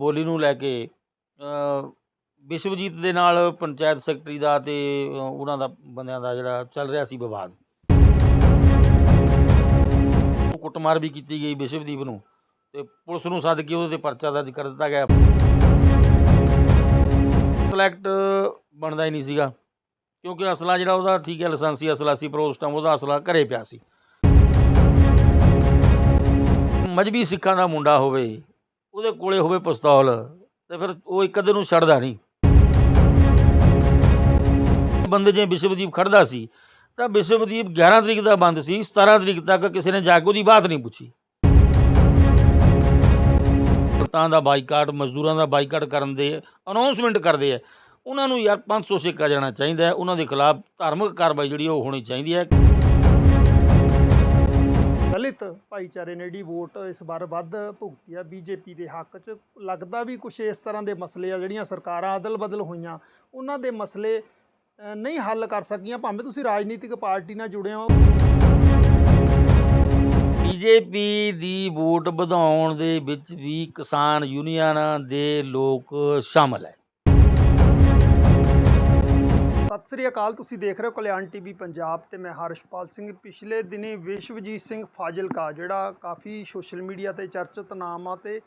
ਬੋਲੀ ਨੂੰ ਲੈ ਕੇ ਵਿਸ਼ਵਜੀਤ ਦੇ ਨਾਲ ਪੰਚਾਇਤ ਸੈਕਟਰੀ ਦਾ ਤੇ ਉਹਨਾਂ ਦਾ ਬੰਦਿਆਂ ਦਾ ਜਿਹੜਾ ਚੱਲ ਰਿਹਾ ਸੀ ਵਿਵਾਦ। ਉਹ ਕੁੱਟਮਾਰ ਵੀ ਕੀਤੀ ਗਈ ਵਿਸ਼ਵਦੀਪ ਨੂੰ ਤੇ ਪੁਲਿਸ ਨੂੰ ਸੱਦ ਕੇ ਉਹਦੇ ਤੇ ਪਰਚਾ ਦਰਜ ਕਰ ਦਿੱਤਾ ਗਿਆ। ਸਿਲੈਕਟ ਬਣਦਾ ਹੀ ਨਹੀਂ ਸੀਗਾ, ਕਿਉਂਕਿ ਅਸਲਾ ਜਿਹੜਾ ਉਹਦਾ ਠੀਕ ਹੈ, ਲਾਇਸੈਂਸੀ ਅਸਲਾ ਸੀ ਪਰ ਉਸ ਟਾਈਮ ਉਹਦਾ ਅਸਲਾ ਘਰੇ ਪਿਆ ਸੀ। ਮਜਬੀ ਸਿੱਖਾਂ ਦਾ ਮੁੰਡਾ ਹੋਵੇ ਉਹਦੇ ਕੋਲੇ ਹੋਵੇ ਪਿਸਤੌਲ, ਤੇ ਫਿਰ ਉਹ ਇੱਕ ਅੱਧੇ ਨੂੰ ਛੱਡਦਾ ਨਹੀਂ। ਬੰਦੇ ਜੇ ਵਿਸ਼ਵਦੀਪ ਖੜਦਾ ਸੀ, ਤਾਂ ਵਿਸ਼ਵਦੀਪ 11 ਤਰੀਕ ਦਾ ਬੰਦ ਸੀ 17 ਤਰੀਕ ਤੱਕ ਕਿਸੇ ਨੇ ਜਾ ਕੇ ਉਹਦੀ ਬਾਤ ਨਹੀਂ ਪੁੱਛੀ। ਤਾਂ ਦਾ ਬਾਈਕਾਟ, ਮਜ਼ਦੂਰਾਂ ਦਾ ਬਾਈਕਾਟ ਕਰਨ ਦੇ ਅਨਾਉਂਸਮੈਂਟ ਕਰਦੇ ਆ। ਉਹਨਾਂ ਨੂੰ ਯਾਰ 500 ਸਿੱਕਾ ਜਾਣਾ ਚਾਹੀਦਾ ਹੈ, ਉਹਨਾਂ ਦੇ ਖਿਲਾਫ ਧਾਰਮਿਕ ਕਾਰਵਾਈ ਜਿਹੜੀ ਉਹ ਹੋਣੀ ਚਾਹੀਦੀ ਹੈ। ਦਲਿਤ ਭਾਈਚਾਰੇ ਨੇ ਜਿਹੜੀ ਵੋਟ ਇਸ ਵਾਰ ਵੱਧ ਭੁਗਤੀ ਆ ਬੀਜੇਪੀ ਦੇ ਹੱਕ 'ਚ, ਲੱਗਦਾ ਵੀ ਕੁਝ ਇਸ ਤਰ੍ਹਾਂ ਦੇ ਮਸਲੇ ਆ ਜਿਹੜੀਆਂ ਸਰਕਾਰਾਂ ਅਦਲ ਬਦਲ ਹੋਈਆਂ, ਉਹਨਾਂ ਦੇ ਮਸਲੇ ਨਹੀਂ ਹੱਲ ਕਰ ਸਕੀਆਂ, ਭਾਵੇਂ ਤੁਸੀਂ ਰਾਜਨੀਤਿਕ ਪਾਰਟੀ ਨਾਲ ਜੁੜੇ ਹੋ। ਬੀਜੇਪੀ ਦੀ ਵੋਟ ਵਧਾਉਣ ਦੇ ਵਿੱਚ ਵੀ ਕਿਸਾਨ ਯੂਨੀਅਨਾਂ ਦੇ ਲੋਕ ਸ਼ਾਮਲ ਹੈ। ਸਤਿ ਸ੍ਰੀ ਅਕਾਲ, ਤੁਸੀਂ ਦੇਖ ਰਹੇ ਹੋ ਕਲਿਆਣ ਟੀਵੀ ਪੰਜਾਬ ਤੇ ਮੈਂ ਹਰਸ਼ਪਾਲ ਸਿੰਘ। ਪਿਛਲੇ ਦਿਨੀ ਵਿਸ਼ਵਜੀਤ ਸਿੰਘ ਫਾਜ਼ਿਲਕਾ, ਜਿਹੜਾ ਕਾਫੀ ਸੋਸ਼ਲ ਮੀਡੀਆ ਤੇ ਚਰਚਿਤ ਨਾਮ ਆ ਤੇ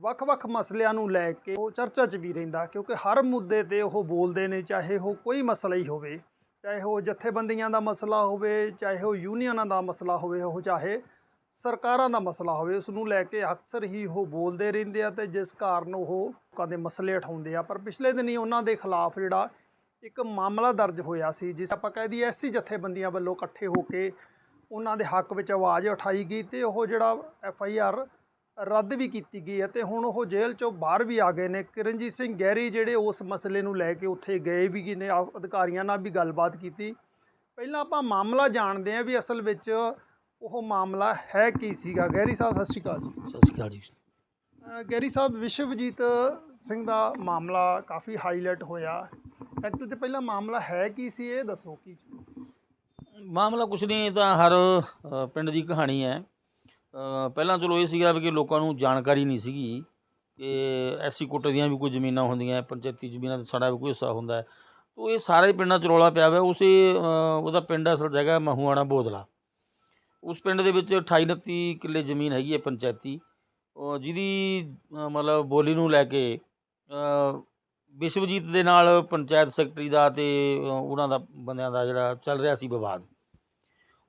ਵੱਖ-ਵੱਖ ਮਸਲਿਆਂ ਨੂੰ ਲੈ ਕੇ ਉਹ ਚਰਚਾ 'ਚ ਵੀ ਰਹਿੰਦਾ, ਕਿਉਂਕਿ ਹਰ ਮੁੱਦੇ ਤੇ ਉਹ ਬੋਲਦੇ ਨੇ, ਚਾਹੇ ਉਹ ਕੋਈ ਮਸਲਾ ਹੀ ਹੋਵੇ, ਚਾਹੇ ਉਹ ਜਥੇਬੰਦੀਆਂ ਦਾ ਮਸਲਾ ਹੋਵੇ, ਚਾਹੇ ਉਹ ਯੂਨੀਅਨਾਂ ਦਾ ਮਸਲਾ ਹੋਵੇ, ਉਹ ਚਾਹੇ ਸਰਕਾਰਾਂ ਦਾ ਮਸਲਾ ਹੋਵੇ, ਉਸ ਨੂੰ ਲੈ ਕੇ ਅਕਸਰ ਹੀ ਉਹ ਬੋਲਦੇ ਰਹਿੰਦੇ ਆ ਤੇ ਜਿਸ ਕਾਰਨ ਉਹ ਲੋਕਾਂ ਦੇ ਮਸਲੇ ਉਠਾਉਂਦੇ ਆ। ਪਰ ਪਿਛਲੇ ਦਿਨੀ ਉਹਨਾਂ ਦੇ ਖਿਲਾਫ ਜਿਹੜਾ ਇੱਕ ਮਾਮਲਾ ਦਰਜ ਹੋਇਆ ਸੀ ਜਿਸ ਆਪਾਂ ਕਹਿ ਦਈਏ ਐਸਸੀ ਜਥੇਬੰਦੀਆਂ ਵੱਲੋਂ ਇਕੱਠੇ ਹੋ ਕੇ ਉਹਨਾਂ ਦੇ ਹੱਕ ਵਿੱਚ ਆਵਾਜ਼ ਉਠਾਈ ਗਈ ਤੇ ਉਹ ਜਿਹੜਾ ਐਫ ਆਈ ਆਰ ਰੱਦ ਵੀ ਕੀਤੀ ਗਈ ਹੈ ਤੇ ਹੁਣ ਉਹ ਜੇਲ੍ਹ ਚੋਂ ਬਾਹਰ ਵੀ ਆ ਗਏ ਨੇ। ਕਿਰਨਜੀਤ ਸਿੰਘ ਗਹਿਰੀ ਜਿਹੜੇ ਉਸ ਮਸਲੇ ਨੂੰ ਲੈ ਕੇ ਉੱਥੇ ਗਏ ਵੀ ਗਏ ਨੇ ਆ- ਅਧਿਕਾਰੀਆਂ ਨਾਲ ਵੀ ਗੱਲਬਾਤ ਕੀਤੀ। ਪਹਿਲਾਂ ਆਪਾਂ ਮਾਮਲਾ ਜਾਣਦੇ ਹਾਂ ਵੀ ਅਸਲ ਵਿੱਚ ਉਹ ਮਾਮਲਾ ਹੈ ਕੀ ਸੀਗਾ। ਗਹਿਰੀ ਸਾਹਿਬ ਸਤਿ ਸ਼੍ਰੀ ਅਕਾਲ ਜੀ। ਸਤਿ ਸ਼੍ਰੀ ਅਕਾਲ ਜੀ। ਗੈਰੀ ਸਾਹਿਬ ਵਿਸ਼ਵਜੀਤ ਸਿੰਘ ਦਾ ਮਾਮਲਾ ਕਾਫੀ ਹਾਈਲਾਈਟ ਹੋਇਆ। ਐਕਚੁਅਲ ਤੇ ਪਹਿਲਾਂ ਮਾਮਲਾ ਹੈ ਕੀ ਸੀ? ਇਹ ਦੱਸੋ ਕੀ ਮਾਮਲਾ ਕੁਛ ਨਹੀਂ ਇਹ ਤਾਂ ਹਰ ਅ, ਪਿੰਡ ਦੀ ਕਹਾਣੀ ਹੈ। ਅ, ਪਹਿਲਾਂ ਚਲੋ ਇਹ ਸੀਗਾ ਵੀ ਕਿ ਲੋਕਾਂ ਨੂੰ ਜਾਣਕਾਰੀ ਨਹੀਂ ਸੀਗੀ ਕਿ ਐਸੀ ਕੋਟੇ ਦੀਆਂ ਵੀ ਕੋਈ ਜ਼ਮੀਨਾਂ ਹੁੰਦੀਆਂ ਪੰਚਾਇਤੀ ਜ਼ਮੀਨਾਂ ਤੇ ਸਾਡਾ ਵੀ ਕੋਈ ਹਿੱਸਾ ਹੁੰਦਾ ਹੈ। ਤੋ ਇਹ ਸਾਰੇ ਪਿੰਡਾਂ 'ਚ ਰੌਲਾ ਪਿਆ ਹੋਇਆ ਉਸੇ ਅ, ਉਹਦਾ ਪਿੰਡ ਅਸਲ ਜਗ੍ਹਾ ਮਹੂਆਣਾ ਬੋਦਲਾ। ਉਸ ਪਿੰਡ ਦੇ ਵਿੱਚ 28 29 ਕਿੱਲੇ ਜ਼ਮੀਨ ਹੈਗੀ ਹੈ ਪੰਚਾਇਤੀ। ਅ, ਜਿਹਦੀ ਅ, ਮਤਲਬ ਬੋਲੀ ਨੂੰ ਲੈ ਕੇ ਅ, ਵਿਸ਼ਵਜੀਤ ਦੇ ਨਾਲ ਪੰਚਾਇਤ ਸੈਕਟਰੀ ਦਾ ਤੇ ਉਹਨਾਂ ਦਾ ਬੰਦਿਆਂ ਦਾ ਜਿਹੜਾ ਚੱਲ ਰਿਹਾ ਸੀ ਵਿਵਾਦ।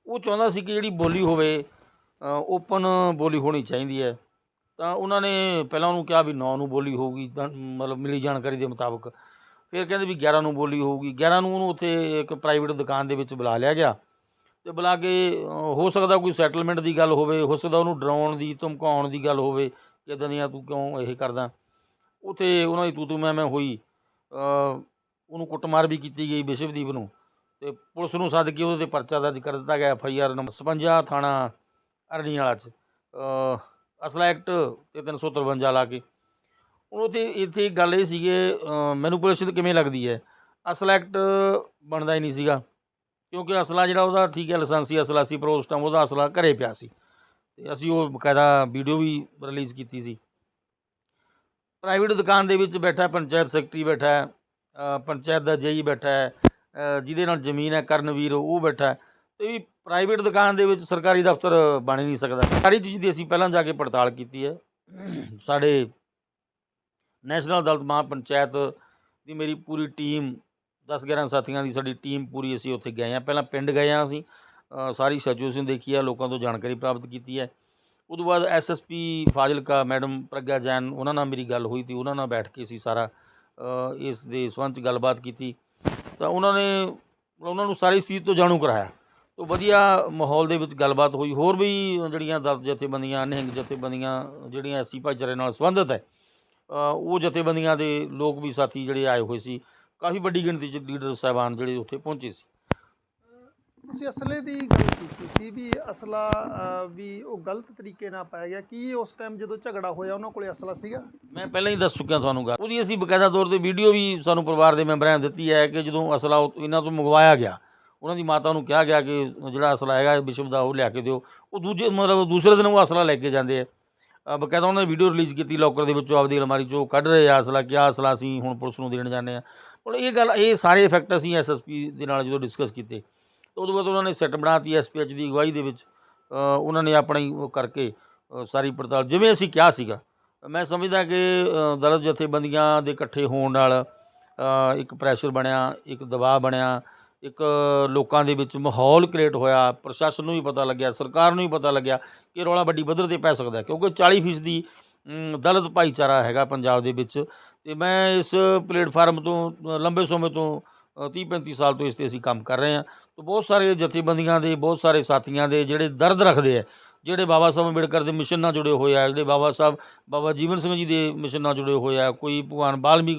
ਉਹ ਚਾਹੁੰਦਾ ਸੀ ਕਿ ਜਿਹੜੀ ਬੋਲੀ ਹੋਵੇ ਓਪਨ ਬੋਲੀ ਹੋਣੀ ਚਾਹੀਦੀ ਹੈ। ਤਾਂ ਉਹਨਾਂ ਨੇ ਪਹਿਲਾਂ ਉਹਨੂੰ ਕਿਹਾ ਵੀ 9 ਨੂੰ ਬੋਲੀ ਹੋਊਗੀ ਮਤਲਬ ਮਿਲੀ ਜਾਣਕਾਰੀ ਦੇ ਮੁਤਾਬਕ। ਫਿਰ ਕਹਿੰਦੇ ਵੀ 11 ਨੂੰ ਬੋਲੀ ਹੋਊਗੀ। 11 ਨੂੰ ਉਹਨੂੰ ਉੱਥੇ ਇੱਕ ਪ੍ਰਾਈਵੇਟ ਦੁਕਾਨ ਦੇ ਵਿੱਚ ਬੁਲਾ ਲਿਆ ਗਿਆ। ਤੇ ਬੁਲਾ ਕੇ ਹੋ ਸਕਦਾ ਕੋਈ ਸੈਟਲਮੈਂਟ ਦੀ ਗੱਲ ਹੋਵੇ, ਹੋ ਸਕਦਾ ਉਹਨੂੰ ਡਰਾਉਣ ਦੀ, ਧਮਕਾਉਣ ਦੀ ਗੱਲ ਹੋਵੇ, ਕਿ ਇੱਦਾਂ ਦੀਆਂ ਤੂੰ ਕਿਉਂ ਇਹ ਕਰਦਾ? ਉੱਥੇ ਉਹਨਾਂ ਦੀ ਤੂੰ ਤੂੰ ਮੈਂ ਮੈਂ ਹੋਈ। ਉਹਨੂੰ ਕੁੱਟਮਾਰ ਵੀ ਕੀਤੀ ਗਈ ਵਿਸ਼ਵਦੀਪ ਨੂੰ। ਤੇ ਪੁਲਿਸ ਨੂੰ ਸੱਦ ਕੇ ਉਹਦੇ ਤੇ ਪਰਚਾ ਦਰਜ ਕਰ ਦਿੱਤਾ ਗਿਆ ਐਫ ਆਈ ਆਰ ਨੰਬਰ 56 ਥਾਣਾ ਅਰਨੀ ਵਾਲਾ ਚ ਅਸਲਾ ਐਕਟ ਤੇ 353 ਲਾ ਕੇ। ਹੁਣ ਉੱਥੇ ਇੱਥੇ ਗੱਲ ਇਹ ਸੀਗੇ ਮੈਨੂੰ ਪੁਲਿਸ ਕਿਵੇਂ ਲੱਗਦੀ ਹੈ? ਅਸਲਾ ਐਕਟ ਬਣਦਾ ਹੀ ਨਹੀਂ ਸੀਗਾ। ਕਿਉਂਕਿ ਅਸਲਾ ਜਿਹੜਾ ਉਹਦਾ ਠੀਕ ਹੈ, ਲਾਇਸੈਂਸੀ ਅਸਲਾ ਸੀ ਪਰ ਉਸ ਟਾਈਮ ਉਹਦਾ ਅਸਲਾ ਘਰੇ ਪਿਆ ਸੀ। ਤੇ ਅਸੀਂ ਉਹ ਬਕਾਇਦਾ ਵੀਡੀਓ ਵੀ ਰਿਲੀਜ਼ ਕੀਤੀ ਸੀ। ਪ੍ਰਾਈਵੇਟ ਦੁਕਾਨ ਦੇ ਵਿੱਚ ਬੈਠਾ ਪੰਚਾਇਤ ਸੈਕਟਰੀ ਬੈਠਾ ਪੰਚਾਇਤ ਦਾ ਜੇਈ ਬੈਠਾ ਜਿਹਦੇ ਨਾਲ ਜ਼ਮੀਨ ਹੈ, ਕਰਨਵੀਰ, ਉਹ ਬੈਠਾ ਹੈ। ਤੇ ਵੀ ਪ੍ਰਾਈਵੇਟ ਦੁਕਾਨ ਦੇ ਵਿੱਚ ਸਰਕਾਰੀ ਦਫ਼ਤਰ ਬਣ ਹੀ ਨਹੀਂ ਸਕਦਾ। ਸਾਰੀ ਚੀਜ਼ ਦੀ ਅਸੀਂ ਪਹਿਲਾਂ ਜਾ ਕੇ ਪੜਤਾਲ ਕੀਤੀ ਹੈ। ਸਾਡੇ ਨੈਸ਼ਨਲ ਅਦਾਲਤ ਮਹਾ ਪੰਚਾਇਤ ਦੀ ਮੇਰੀ ਪੂਰੀ ਟੀਮ 10 11 ਸਾਥੀਆਂ ਦੀ ਸਾਡੀ ਟੀਮ ਪੂਰੀ ਅਸੀਂ ਉੱਥੇ ਗਏ ਹਾਂ। ਪਹਿਲਾਂ ਪਿੰਡ ਗਏ ਹਾਂ ਅਸੀਂ ਸਾਰੀ ਸਿਚੁਏਸ਼ਨ ਦੇਖੀ ਹੈ, ਲੋਕਾਂ ਤੋਂ ਜਾਣਕਾਰੀ ਪ੍ਰਾਪਤ ਕੀਤੀ ਹੈ। ਉਦੋਂ ਬਾਅਦ ਐਸਐਸਪੀ ਫਾਜ਼ਿਲਕਾ, ਮੈਡਮ ਪ੍ਰਗਿਆ ਜੈਨ, ਉਹਨਾਂ ਨਾਲ ਮੇਰੀ ਗੱਲ ਹੋਈ ਤੇ ਉਹਨਾਂ ਨਾਲ ਬੈਠ ਕੇ ਅਸੀਂ ਸਾਰਾ ਇਸ ਦੇ ਸੰਬੰਧ 'ਚ ਗੱਲਬਾਤ ਕੀਤੀ। ਤਾਂ ਉਹਨਾਂ ਨੇ ਉਹਨਾਂ ਨੂੰ ਸਾਰੀ ਸਥਿਤੀ ਤੋਂ ਜਾਣੂ ਕਰਾਇਆ। ਤੋ ਵਧੀਆ ਮਾਹੌਲ ਦੇ ਵਿੱਚ ਗੱਲਬਾਤ ਹੋਈ। ਹੋਰ ਵੀ ਜਿਹੜੀਆਂ ਦਲ ਜਥੇਬੰਦੀਆਂ ਨਿਹੰਗ ਜਥੇਬੰਦੀਆਂ ਜਿਹੜੀਆਂ ਐਸੀ ਭਾਈਚਾਰੇ ਨਾਲ ਸੰਬੰਧਿਤ ਹੈ ਉਹ ਜਥੇਬੰਦੀਆਂ ਦੇ ਲੋਕ ਵੀ ਸਾਥੀ ਜਿਹੜੇ ਆਏ ਹੋਏ ਸੀ, ਕਾਫੀ ਵੱਡੀ ਗਿਣਤੀ 'ਚ ਲੀਡਰ ਸਾਹਿਬਾਨ ਜਿਹੜੇ ਉੱਥੇ ਪਹੁੰਚੇ ਸੀ। ਤੁਸੀਂ ਅਸਲੇ ਦੀ ਗੱਲ ਕੀਤੀ ਸੀ ਵੀ ਅਸਲਾ ਵੀ ਉਹ ਗਲਤ ਤਰੀਕੇ ਨਾਲ ਪਾਇਆ ਗਿਆ। ਕੀ ਉਸ ਟਾਈਮ ਜਦੋਂ ਝਗੜਾ ਹੋਇਆ, ਉਹਨਾਂ ਕੋਲੇ ਅਸਲਾ ਸੀਗਾ? ਮੈਂ ਪਹਿਲਾਂ ਹੀ ਦੱਸ ਚੁੱਕਿਆ ਤੁਹਾਨੂੰ ਗੱਲ। ਉਹਦੀ ਅਸੀਂ ਬਕਾਇਦਾ ਤੌਰ ਤੇ ਵੀਡੀਓ ਵੀ ਸਾਨੂੰ ਪਰਿਵਾਰ ਦੇ ਮੈਂਬਰਾਂ ਨੇ ਦਿੱਤੀ ਹੈ ਕਿ ਜਦੋਂ ਅਸਲਾ ਇਹਨਾਂ ਤੋਂ ਮੰਗਵਾਇਆ ਗਿਆ, ਉਹਨਾਂ ਦੀ ਮਾਤਾ ਨੂੰ ਕਿਹਾ ਗਿਆ ਕਿ ਜਿਹੜਾ ਅਸਲਾ ਹੈਗਾ, ਵਿਸ਼ਵ ਦਾ ਉਹ ਲਿਆ ਕੇ ਦਿਓ। ਉਹ ਦੂਜੇ, ਮਤਲਬ ਦੂਸਰੇ ਦਿਨ ਉਹ ਅਸਲਾ ਲੈ ਕੇ ਜਾਂਦੇ ਆ। ਬਕਾਇਦਾ ਉਹਨਾਂ ਨੇ ਵੀਡੀਓ ਰਿਲੀਜ਼ ਕੀਤੀ ਲੋਕਰ ਦੇ ਵਿੱਚੋਂ ਆਪਦੀ ਅਲਮਾਰੀ ਚੋਂ ਕੱਢ ਰਹੇ ਆ ਅਸਲਾ, ਕਿਆ ਅਸਲਾ ਅਸੀਂ ਹੁਣ ਪੁਲਿਸ ਨੂੰ ਦੇਣ ਜਾਂਦੇ ਆ। ਹੁਣ ਇਹ ਗੱਲ, ਇਹ ਸਾਰੇ ਇਫੈਕਟ ਅਸੀਂ ਐਸਐਸਪੀ ਦੇ ਨਾਲ ਜਦੋਂ ਡਿਸਕਸ ਕੀਤੇ। ਤਾਂ ਉਦੋਂ ਬਾਅਦ ਉਹਨਾਂ ਨੇ ਸੈੱਟ ਬਣਾਤੀ ਐਸਪੀਐਚ ਦੀ ਅਗਵਾਈ ਦੇ ਵਿੱਚ। ਉਹਨਾਂ ਨੇ ਆਪਣੀ ਉਹ ਕਰਕੇ ਸਾਰੀ ਪੜਤਾਲ ਜਿਵੇਂ ਅਸੀਂ ਕਿਹਾ ਸੀਗਾ। ਮੈਂ ਸਮਝਦਾ ਕਿ ਅ, ਜਥੇਬੰਦੀਆਂ ਦੇ ਇਕੱਠੇ ਹੋਣ ਨਾਲ ਇੱਕ ਪ੍ਰੈਸ਼ਰ ਬਣਿਆ ਇੱਕ ਦਬਾਅ ਬਣਿਆ ਇੱਕ ਲੋਕਾਂ ਦੇ ਵਿੱਚ ਮਾਹੌਲ ਕ੍ਰੀਏਟ ਹੋਇਆ ਪ੍ਰਸ਼ਾਸਨ ਨੂੰ ਵੀ ਪਤਾ ਲੱਗਿਆ ਸਰਕਾਰ ਨੂੰ ਵੀ ਪਤਾ ਲੱਗਿਆ ਕਿ ਰੌਲਾ ਵੱਡੀ ਪੱਧਰ ਤੇ ਪੈ ਸਕਦਾ ਕਿਉਂਕਿ 40% ਫੀਸਦੀ ਅਮ, ਦਲਿਤ ਭਾਈਚਾਰਾ ਹੈਗਾ ਪੰਜਾਬ ਦੇ ਵਿੱਚ। ਤੇ ਮੈਂ ਇਸ ਪਲੇਟਫਾਰਮ ਤੋਂ ਲੰਬੇ ਸਮੇਂ ਤੋਂ 30 35 ਸਾਲ ਤੋਂ ਇਸ ਤੇ ਅਸੀਂ ਕੰਮ ਕਰ ਰਹੇ ਹਾਂ। ਤਾਂ ਬਹੁਤ ਸਾਰੇ ਜਥੇਬੰਦੀਆਂ ਦੇ, ਬਹੁਤ ਸਾਰੇ ਸਾਥੀਆਂ ਦੇ ਜਿਹੜੇ ਦਰਦ ਰੱਖਦੇ ਆ, ਜਿਹੜੇ ਬਾਬਾ ਸਾਹਿਬ ਅੰਬੇਡਕਰ ਦੇ ਮਿਸ਼ਨ ਨਾਲ ਜੁੜੇ ਹੋਏ ਆ, ਜਿਹੜੇ ਬਾਬਾ ਸਾਹਿਬ, ਬਾਬਾ ਜੀਵਨ ਸਿੰਘ ਜੀ ਦੇ ਮਿਸ਼ਨ ਨਾਲ ਜੁੜੇ ਹੋਏ ਆ, ਕੋਈ ਭਗਵਾਨ ਬਾਲਮੀਕ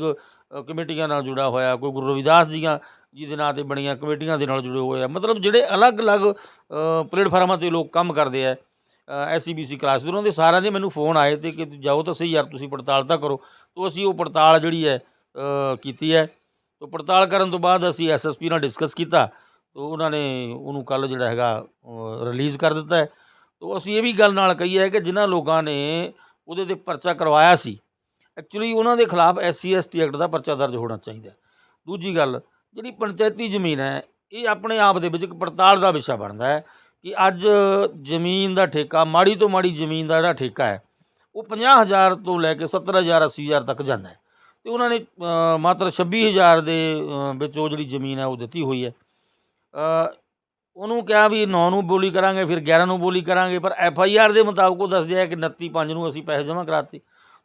ਕਮੇਟੀਆਂ ਨਾਲ ਜੁੜਾ ਹੋਇਆ, ਕੋਈ ਗੁਰੂ ਰਵਿਦਾਸ ਜੀਆਂ, ਜੀ ਦੇ ਨਾਂ ਤੇ ਬਣੀਆਂ ਕਮੇਟੀਆਂ ਦੇ ਨਾਲ ਜੁੜੇ ਹੋਏ ਆ। ਮਤਲਬ ਜਿਹੜੇ ਅਲੱਗ-ਅਲੱਗ ਪਲੇਟਫਾਰਮਾਂ ਤੇ ਲੋਕ ਕੰਮ ਕਰਦੇ ਆ ਐਸਸੀਬੀਸੀ ਕਲਾਸ ਦੇ, ਉਹਨਾਂ ਦੇ ਸਾਰਿਆਂ ਦੇ ਮੈਨੂੰ ਫੋਨ ਆਏ ਤੇ ਕਿ ਜਾਓ ਤਾਂ ਸਹੀ ਯਾਰ, ਤੁਸੀਂ ਪੜਤਾਲ ਤਾਂ ਕਰੋ। ਤੋਂ ਅਸੀਂ ਉਹ ਪੜਤਾਲ ਜਿਹੜੀ ਹੈ ਕੀਤੀ ਹੈ। ਤੋਂ ਪੜਤਾਲ ਕਰਨ ਤੋਂ ਬਾਅਦ ਅਸੀਂ ਐਸਐਸਪੀ ਨਾਲ ਡਿਸਕਸ ਕੀਤਾ, ਤੋਂ ਉਹਨਾਂ ਨੇ ਉਹਨੂੰ ਕੱਲ ਜਿਹੜਾ ਹੈਗਾ ਰਿਲੀਜ਼ ਕਰ ਦਿੱਤਾ ਹੈ। ਤੋਂ ਅਸੀਂ ਇਹ ਵੀ ਗੱਲ ਨਾਲ ਕਹੀ ਹੈ ਕਿ ਜਿਨ੍ਹਾਂ ਲੋਕਾਂ ਨੇ ਉਹਦੇ ਤੇ ਪਰਚਾ ਕਰਵਾਇਆ ਸੀ ਐਕਚੁਅਲੀ ਉਹਨਾਂ ਦੇ ਖਿਲਾਫ ਐਸਸੀ ਐਸਟੀ ਐਕਟ ਦਾ ਪਰਚਾ ਦਰਜ ਹੋਣਾ ਚਾਹੀਦਾ ਦੂਜੀ ਗੱਲ, ਜਿਹੜੀ ਪੰਚਾਇਤੀ ਜ਼ਮੀਨ ਹੈ, ਇਹ ਆਪਣੇ ਆਪ ਦੇ ਵਿੱਚ ਇੱਕ ਪੜਤਾਲ ਦਾ ਵਿਸ਼ਾ ਬਣਦਾ ਹੈ ਕਿ ਅੱਜ ਜ਼ਮੀਨ ਦਾ ਠੇਕਾ, ਮਾੜੀ ਤੋਂ ਮਾੜੀ ਜ਼ਮੀਨ ਦਾ ਜਿਹੜਾ ਠੇਕਾ ਹੈ, ਉਹ 50000 ਤੋਂ ਲੈ ਕੇ 70000 80000 ਤੱਕ ਜਾਂਦਾ ਹੈ। ਤੇ ਉਹਨਾਂ ਨੇ ਅ, ਮਾਤਰ 26000 ਦੇ ਵਿੱਚ ਉਹ ਜਿਹੜੀ ਜ਼ਮੀਨ ਹੈ ਉਹ ਦਿੱਤੀ ਹੋਈ ਹੈ। ਉਹਨੂੰ ਕਿਹਾ ਵੀ 9 ਨੂੰ ਬੋਲੀ ਕਰਾਂਗੇ ਫਿਰ 11 ਨੂੰ ਬੋਲੀ ਕਰਾਂਗੇ ਪਰ ਐਫ ਆਈ ਆਰ ਦੇ ਮੁਤਾਬਕ ਉਹ ਦੱਸਦੇ ਆ ਕਿ 29 5 ਨੂੰ ਅਸੀਂ ਪੈਸੇ ਜਮ੍ਹਾਂ ਕਰਾਤੇ।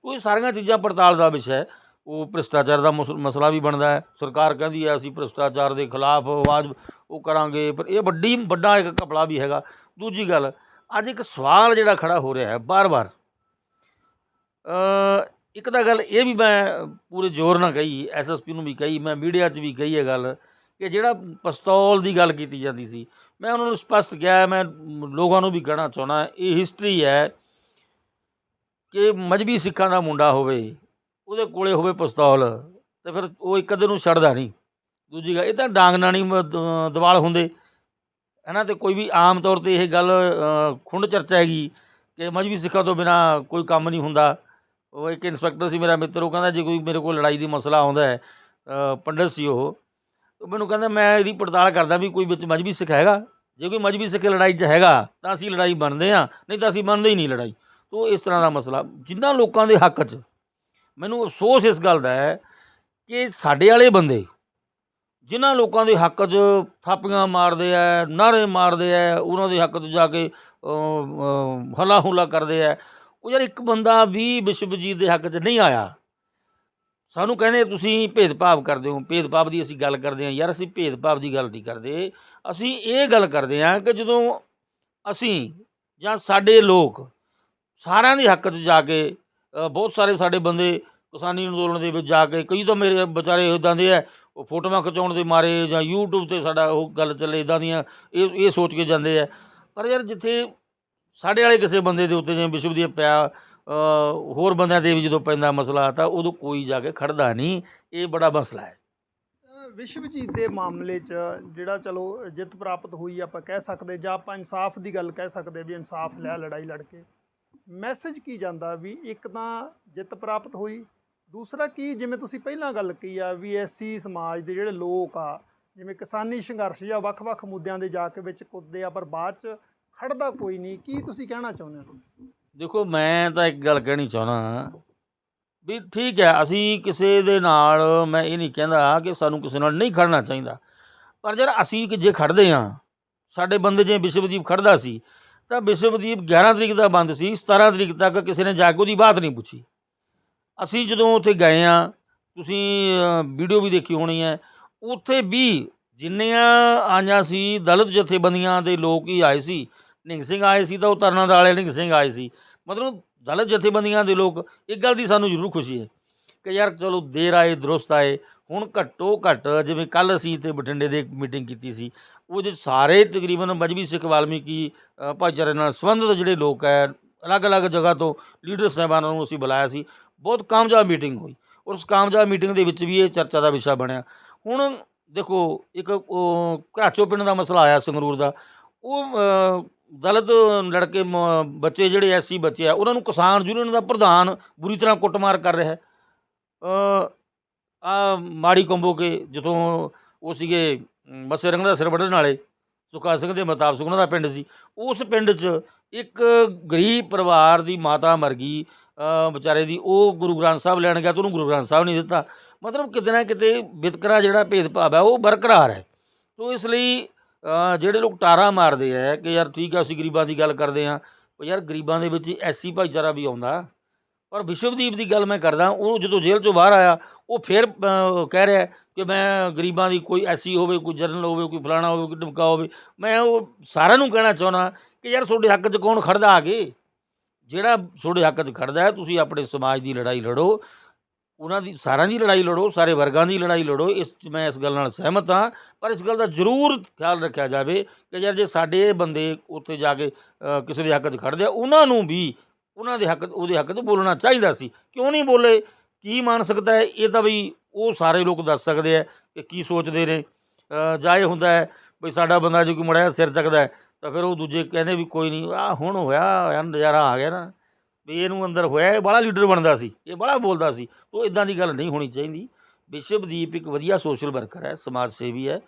ਉਹ ਇਹ ਸਾਰੀਆਂ ਚੀਜ਼ਾਂ ਪੜਤਾਲ ਦਾ ਵਿਸ਼ਾ ਹੈ। ਉਹ ਭ੍ਰਿਸ਼ਟਾਚਾਰ ਦਾ ਮਸ- ਮਸਲਾ ਵੀ ਬਣਦਾ ਹੈ। ਸਰਕਾਰ ਕਹਿੰਦੀ ਹੈ ਅਸੀਂ ਭ੍ਰਿਸ਼ਟਾਚਾਰ ਦੇ ਖਿਲਾਫ ਆਵਾਜ਼ ਉਹ ਕਰਾਂਗੇ ਪਰ ਇਹ ਵੱਡੀ ਵੱਡਾ ਇੱਕ ਘਪਲਾ ਵੀ ਹੈਗਾ। ਦੂਜੀ ਗੱਲ ਅੱਜ ਇੱਕ ਸਵਾਲ ਜਿਹੜਾ ਖੜਾ ਹੋ ਰਿਹਾ ਹੈ ਬਾਰ-ਬਾਰ। ਇੱਕ ਤਾਂ ਗੱਲ ਇਹ ਵੀ ਮੈਂ ਪੂਰੇ ਜ਼ੋਰ ਨਾਲ ਕਹੀ ਐਸਐਸਪੀ ਨੂੰ ਵੀ ਕਹੀ, ਮੈਂ ਮੀਡੀਆ 'ਚ ਵੀ ਕਹੀ ਹੈ ਗੱਲ ਕਿ ਜਿਹੜਾ ਪਸਤੌਲ ਦੀ ਗੱਲ ਕੀਤੀ ਜਾਂਦੀ ਸੀ, ਮੈਂ ਉਹਨਾਂ ਨੂੰ ਸਪਸ਼ਟ ਕਿਹਾ, ਮੈਂ ਲੋਕਾਂ ਨੂੰ ਵੀ ਕਹਿਣਾ ਚਾਹੁੰਦਾ, ਇਹ ਹਿਸਟਰੀ ਹੈ ਕਿ ਮਜਬੀ ਸਿੱਖਾਂ ਦਾ ਮੁੰਡਾ ਹੋਵੇ, ਉਹਦੇ ਕੋਲੇ ਹੋਵੇ ਪਸਤੌਲ, ਤੇ ਫਿਰ ਉਹ ਇੱਕ ਅੱਧੇ ਨੂੰ ਛੱਡਦਾ ਨਹੀਂ। ਦੂਜੀ ਗੱਲ, ਇਹ ਤਾਂ ਡਾਂਗ ਨਾਲ ਨਹੀਂ ਦਵਾਲ ਹੁੰਦੇ ਇਹਨਾਂ ਤੇ ਕੋਈ ਵੀ ਆਮ ਤੌਰ ਤੇ ਇਹ ਗੱਲ ਖੁੰਡ ਚਰਚਾ ਹੈਗੀ ਕਿ ਮਜਬੀ ਸਿੱਖਾਂ ਤੋਂ ਬਿਨਾ ਕੋਈ ਕੰਮ ਨਹੀਂ ਹੁੰਦਾ। ਉਹ ਇੱਕ ਇੰਸਪੈਕਟਰ ਸੀ ਮੇਰਾ ਮਿੱਤਰ ਉਹ ਕਹਿੰਦਾ ਜੇ ਕੋਈ ਮੇਰੇ ਕੋਲ ਲੜਾਈ ਦੀ ਮਸਲਾ ਆਉਂਦਾ ਹੈ ਅ, ਪੰਡਤ ਸੀ ਉਹ ਉਹ ਮੈਨੂੰ ਕਹਿੰਦਾ ਮੈਂ ਇਹਦੀ ਪੜਤਾਲ ਕਰਦਾ ਵੀ ਕੋਈ ਵਿੱਚ ਮਜਬੀ ਸਿੱਖ ਹੈਗਾ ਜੇ ਕੋਈ ਮਜਬੀ ਸਿੱਖ ਲੜਾਈ 'ਚ ਹੈਗਾ ਤਾਂ ਅਸੀਂ ਲੜਾਈ ਬਣਦੇ ਆ ਨਹੀਂ ਤਾਂ ਅਸੀਂ ਬਣਦੇ ਹੀ ਨਹੀਂ ਲੜਾਈ। ਤੋ ਇਸ ਤਰ੍ਹਾਂ ਦਾ ਮਸਲਾ ਜਿਨ੍ਹਾਂ ਲੋਕਾਂ ਦੇ ਹੱਕ 'ਚ ਮੈਨੂੰ ਅਫਸੋਸ ਇਸ ਗੱਲ ਦਾ ਹੈ ਕਿ ਸਾਡੇ ਵਾਲੇ ਬੰਦੇ ਜਿਨ੍ਹਾਂ ਲੋਕਾਂ ਦੇ ਹੱਕ 'ਚ ਥਾਪੀਆਂ ਮਾਰਦੇ ਆ ਨਾਰੇ ਮਾਰਦੇ ਆ ਉਹਨਾਂ ਦੇ ਹੱਕ 'ਚ ਜਾ ਕੇ ਹਲਾ ਹੁਲਾ ਕਰਦੇ ਆ ਉਹ ਯਾਰ ਇੱਕ ਬੰਦਾ ਵੀ ਵਿਸ਼ਵਜੀਤ ਦੇ ਹੱਕ 'ਚ ਨਹੀਂ ਆਇਆ। ਸਾਨੂੰ ਕਹਿੰਦੇ, ਤੁਸੀਂ ਭੇਦਭਾਵ ਕਰਦੇ ਹੋ, ਭੇਦਭਾਵ ਦੀ ਅਸੀਂ ਗੱਲ ਕਰਦੇ ਹਾਂ। ਯਾਰ ਅਸੀਂ ਭੇਦਭਾਵ ਦੀ ਗੱਲ ਨਹੀਂ ਕਰਦੇ। ਅਸੀਂ ਇਹ ਗੱਲ ਕਰਦੇ ਹਾਂ ਕਿ ਜਦੋਂ ਅਸੀਂ ਜਾਂ ਸਾਡੇ ਲੋਕ ਸਾਰਿਆਂ ਦੇ ਹੱਕ 'ਚ ਜਾ ਕੇ ਬਹੁਤ ਸਾਰੇ ਸਾਡੇ ਬੰਦੇ ਕਿਸਾਨੀ ਅੰਦੋਲਨ ਦੇ ਵਿੱਚ ਜਾ ਕੇ, ਕਈ ਤਾਂ ਮੇਰੇ ਵਿਚਾਰੇ ਇਦਾਂ ਦੇ ਆ, ਉਹ ਫੋਟੋਆਂ ਖਿਚਾਉਣ ਦੇ ਮਾਰੇ ਜਾਂ YouTube ਤੇ ਸਾਡਾ ਉਹ ਗੱਲ ਚੱਲੇ ਇਦਾਂ ਦੀਆਂ, ਇਹ ਇਹ ਸੋਚ ਕੇ ਜਾਂਦੇ ਆ। ਪਰ ਯਾਰ ਜਿੱਥੇ ਸਾਡੇ ਵਾਲੇ ਕਿਸੇ ਬੰਦੇ ਦੇ ਉੱਤੇ ਜਿਵੇਂ ਵਿਸ਼ਵਦੀਪ ਪਿਆ ਅ, ਹੋਰ ਬੰਦਿਆਂ ਦੇ ਵੀ ਜਦੋਂ ਪੈਂਦਾ ਮਸਲਾ ਤਾਂ ਉਦੋਂ ਕੋਈ ਜਾ ਕੇ ਖੜਦਾ ਨਹੀਂ ਇਹ ਬੜਾ ਮਸਲਾ ਹੈ। ਅ, ਵਿਸ਼ਵਜੀਤ ਦੇ ਮਾਮਲੇ 'ਚ ਜਿਹੜਾ ਚਲੋ ਜਿੱਤ ਪ੍ਰਾਪਤ ਹੋਈ ਆਪਾਂ ਕਹਿ ਸਕਦੇ ਜਾਂ ਆਪਾਂ ਇਨਸਾਫ ਦੀ ਗੱਲ ਕਹਿ ਸਕਦੇ ਵੀ ਇਨਸਾਫ ਲਿਆ ਲੜਾਈ ਲੜ ਕੇ ਮੈਸੇਜ ਕੀ ਜਾਂਦਾ ਵੀ ਇੱਕ ਤਾਂ ਜਿੱਤ ਪ੍ਰਾਪਤ ਹੋਈ ਦੂਸਰਾ ਕੀ ਜਿਵੇਂ ਤੁਸੀਂ ਪਹਿਲਾਂ ਗੱਲ ਕੀਤੀ ਆ ਵੀ ਐਸੀ ਸਮਾਜ ਦੇ ਜਿਹੜੇ ਲੋਕ ਆ ਜਿਵੇਂ ਕਿਸਾਨੀ ਸੰਘਰਸ਼ ਜਾਂ ਵੱਖ-ਵੱਖ ਮੁੱਦਿਆਂ ਦੇ ਜਾ ਕੇ ਵਿੱਚ ਕੁੱਦਦੇ ਆ ਪਰ ਬਾਅਦ 'ਚ ਖੜਦਾ ਕੋਈ ਨਹੀਂ, ਕੀ ਤੁਸੀਂ ਕਹਿਣਾ ਚਾਹੁੰਦੇ ਹੋ? ਦੇਖੋ, ਮੈਂ ਤਾਂ ਇੱਕ ਗੱਲ ਕਹਿਣੀ ਚਾਹਣਾ ਵੀ ਠੀਕ ਹੈ, ਅਸੀਂ ਕਿਸੇ ਦੇ ਨਾਲ, ਮੈਂ ਇਹ ਨਹੀਂ ਕਹਿੰਦਾ ਕਿ ਸਾਨੂੰ ਕਿਸੇ ਨਾਲ ਨਹੀਂ ਖੜਨਾ ਚਾਹੀਦਾ। ਪਰ ਜਦ ਅਸੀਂ ਕਿ ਜੇ ਖੜਦੇ ਹਾਂ, ਸਾਡੇ ਬੰਦੇ ਜੇ ਵਿਸ਼ਵਦੀਪ ਖੜਦਾ ਸੀ, ਤਾਂ ਵਿਸ਼ਵਦੀਪ 11 ਤਰੀਕ ਦਾ ਬੰਦ ਸੀ 17 ਤਰੀਕ ਤੱਕ ਕਿਸੇ ਨੇ ਜਾ ਕੇ ਉਹਦੀ ਬਾਤ ਨਹੀਂ ਪੁੱਛੀ। ਅਸੀਂ ਜਦੋਂ ਉੱਥੇ ਗਏ ਆ ਤੁਸੀਂ ਵੀਡੀਓ ਵੀ ਦੇਖੀ ਹੋਣੀ ਹੈ, ਉੱਥੇ ਵੀ ਜਿੰਨੀਆਂ ਆਈਆਂ ਸੀ, ਦਲਿਤ ਜਥੇਬੰਦੀਆਂ ਦੇ ਲੋਕ ਹੀ ਆਏ ਸੀ ਨਿੰਗ ਸਿੰਘ ਆਏ ਸੀ ਤਾਂ ਉਹ ਤਰਨਾ ਦਾ ਵਾਲੇ ਨਿੰਗ ਸਿੰਘ ਆਏ ਸੀ। ਮਤਲਬ ਦਲਿਤ ਜਥੇਬੰਦੀਆਂ ਦੇ ਲੋਕ ਇੱਕ ਗੱਲ ਦੀ ਸਾਨੂੰ ਜ਼ਰੂਰ ਖੁਸ਼ੀ ਹੈ ਕਿ ਯਾਰ ਚਲੋ ਦੇਰ ਆਏ, ਦਰੁਸਤ ਆਏ, ਹੁਣ ਘੱਟੋ ਘੱਟ ਜਿਵੇਂ ਕੱਲ ਅਸੀਂ ਤੇ ਬਠਿੰਡੇ ਦੇ ਇੱਕ ਮੀਟਿੰਗ ਕੀਤੀ ਸੀ, ਉਹ ਉਹਦੇ ਸਾਰੇ ਤਕਰੀਬਨ ਮਜਬੀ ਸਿੱਖ ਵਾਲਮੀਕੀ ਭਾਈਚਾਰੇ ਨਾਲ ਸੰਬੰਧਿਤ ਜਿਹੜੇ ਲੋਕ ਹੈ, ਅਲੱਗ-ਅਲੱਗ ਜਗ੍ਹਾ ਤੋਂ ਲੀਡਰ ਸਾਹਿਬਾਨਾਂ ਨੂੰ ਅਸੀਂ ਬੁਲਾਇਆ ਸੀ, ਬਹੁਤ ਕਾਮਯਾਬ ਮੀਟਿੰਗ ਹੋਈ ਔਰ ਉਸ ਕਾਮਯਾਬ ਮੀਟਿੰਗ ਦੇ ਵਿੱਚ ਵੀ ਇਹ ਚਰਚਾ ਦਾ ਵਿਸ਼ਾ ਬਣਿਆ। ਹੁਣ ਦੇਖੋ ਇੱਕ ਘਰਾਚੋ ਪਿੰਡ ਦਾ ਮਸਲਾ ਆਇਆ ਸੰਗਰੂਰ ਦਾ, ਉਹ ਦਲਿਤ ਲੜਕੇ ਮ- ਬੱਚੇ ਜਿਹੜੇ ਐਸੀ ਬੱਚੇ ਆ ਉਹਨਾਂ ਨੂੰ ਕਿਸਾਨ ਯੂਨੀਅਨ ਦਾ ਪ੍ਰਧਾਨ ਬੁਰੀ ਤਰ੍ਹਾਂ ਕੁੱਟਮਾਰ ਕਰ ਰਿਹਾ ਹੈ। ਆ ਮਾੜੀ ਕੰਬੋ ਕੇ ਜਦੋਂ ਉਹ ਸੀਗੇ ਅਮ, ਮੱਸੇ ਰੰਗ ਦਾ ਸਿਰ ਵੱਢਣ ਵਾਲੇ ਸੁਖਾ ਸਿੰਘ ਦੇ ਮੁਤਾਬਕ ਉਹਨਾਂ ਦਾ ਪਿੰਡ ਸੀ। ਉਸ ਪਿੰਡ 'ਚ ਇੱਕ ਗਰੀਬ ਪਰਿਵਾਰ ਦੀ ਮਾਤਾ ਮਰ ਗਈ। ਅ, ਵਿਚਾਰੇ ਦੀ ਉਹ ਗੁਰੂ ਗ੍ਰੰਥ ਸਾਹਿਬ ਲੈਣ ਗਿਆ ਤੇ ਉਹਨੂੰ ਗੁਰੂ ਗ੍ਰੰਥ ਸਾਹਿਬ ਨਹੀਂ ਦਿੱਤਾ। ਮਤਲਬ ਕਿਤੇ ਨਾ ਕਿਤੇ ਵਿਤਕਰਾ ਜਿਹੜਾ ਭੇਦਭਾਵ ਹੈ ਉਹ ਬਰਕਰਾਰ ਹੈ। ਤੋ ਇਸ ਲਈ ਜਿਹੜੇ ਲੋਕ ਟਾਰਾ ਮਾਰਦੇ ਆ ਕਿ ਯਾਰ ਠੀਕ ਆ ਅਸੀਂ ਗਰੀਬਾਂ ਦੀ ਗੱਲ ਕਰਦੇ ਆ? ਉਹ ਯਾਰ ਗਰੀਬਾਂ ਦੇ ਵਿੱਚ ਐਸੀ ਭਾਈਚਾਰਾ ਵੀ ਆਉਂਦਾ। ਪਰ ਵਿਸ਼ਵਦੀਪ ਦੀ ਗੱਲ ਮੈਂ ਕਰਦਾ, ਉਹ ਜਦੋਂ ਜੇਲ੍ਹ ਚੋਂ ਬਾਹਰ ਆਇਆ, ਉਹ ਫਿਰ ਕਹਿ ਰਿਹਾ ਕਿ ਮੈਂ ਗਰੀਬਾਂ ਦੀ ਕੋਈ ਐਸੀ ਹੋਵੇ, ਕੋਈ ਜਰਨਲ ਹੋਵੇ, ਕੋਈ ਫਲਾਣਾ ਹੋਵੇ, ਕੋਈ ਢਮਕਾ ਹੋਵੇ, ਮੈਂ ਉਹ ਸਾਰਿਆਂ ਨੂੰ ਕਹਿਣਾ ਚਾਹੁੰਦਾ ਕਿ ਯਾਰ ਤੁਹਾਡੇ ਹੱਕ 'ਚ ਕੌਣ ਖੜਦਾ ਆ ਕੇ? ਜਿਹੜਾ ਤੁਹਾਡੇ ਹੱਕ 'ਚ ਖੜਦਾ ਹੈ ਤੁਸੀਂ ਆਪਣੇ ਸਮਾਜ ਦੀ ਲੜਾਈ ਲੜੋ ਉਹਨਾਂ ਦੀ ਸਾਰਿਆਂ ਦੀ ਲੜਾਈ ਲੜੋ ਸਾਰੇ ਵਰਗਾਂ ਦੀ ਲੜਾਈ ਲੜੋ ਇਸ 'ਚ ਮੈਂ ਇਸ ਗੱਲ ਨਾਲ ਸਹਿਮਤ ਹਾਂ। ਪਰ ਇਸ ਗੱਲ ਦਾ ਜ਼ਰੂਰ ਖਿਆਲ ਰੱਖਿਆ ਜਾਵੇ ਕਿ ਯਾਰ ਜੇ ਸਾਡੇ ਬੰਦੇ ਉੱਥੇ ਜਾ ਕੇ ਕਿਸੇ ਦੇ ਹੱਕ 'ਚ ਖੜਦੇ ਆ ਉਹਨਾਂ ਨੂੰ ਵੀ ਉਹਨਾਂ ਦੇ ਹੱਕ ਉਹਦੇ ਹੱਕ 'ਚ ਬੋਲਣਾ ਚਾਹੀਦਾ ਸੀ। ਕਿਉਂ ਨਹੀਂ ਬੋਲੇ? ਕੀ ਮਾਨਸਿਕਤਾ ਹੈ? ਇਹ ਤਾਂ ਵੀ ਉਹ ਸਾਰੇ ਲੋਕ ਦੱਸ ਸਕਦੇ ਆ ਕਿ ਕੀ ਸੋਚਦੇ ਨੇ। ਅ, ਜਾਂ ਇਹ ਹੁੰਦਾ ਹੈ ਵੀ ਸਾਡਾ ਬੰਦਾ ਜੇ ਕੋਈ ਮੜਿਆ ਸਿਰ ਚੱਕਦਾ ਤਾਂ ਫਿਰ ਉਹ ਦੂਜੇ ਕਹਿੰਦੇ ਵੀ ਕੋਈ ਨਹੀਂ ਆ ਹੁਣ ਹੋਇਆ ਹੋਇਆ ਨਜ਼ਾਰਾ ਆ ਗਿਆ ਨਾ। ਵੀ ਇਹਨੂੰ ਅੰਦਰ ਹੋਇਆ, ਇਹ ਬੜਾ ਲੀਡਰ ਬਣਦਾ ਸੀ, ਇਹ ਬੜਾ ਬੋਲਦਾ ਸੀ। ਉਹ ਇਦਾਂ ਦੀ ਗੱਲ ਨਹੀਂ ਹੋਣੀ ਚਾਹੀਦੀ। ਵਿਸ਼ਵਦੀਪ ਇੱਕ ਵਧੀਆ ਸੋਸ਼ਲ ਵਰਕਰ ਹੈ, ਸਮਾਜ ਸੇਵੀ ਹੈ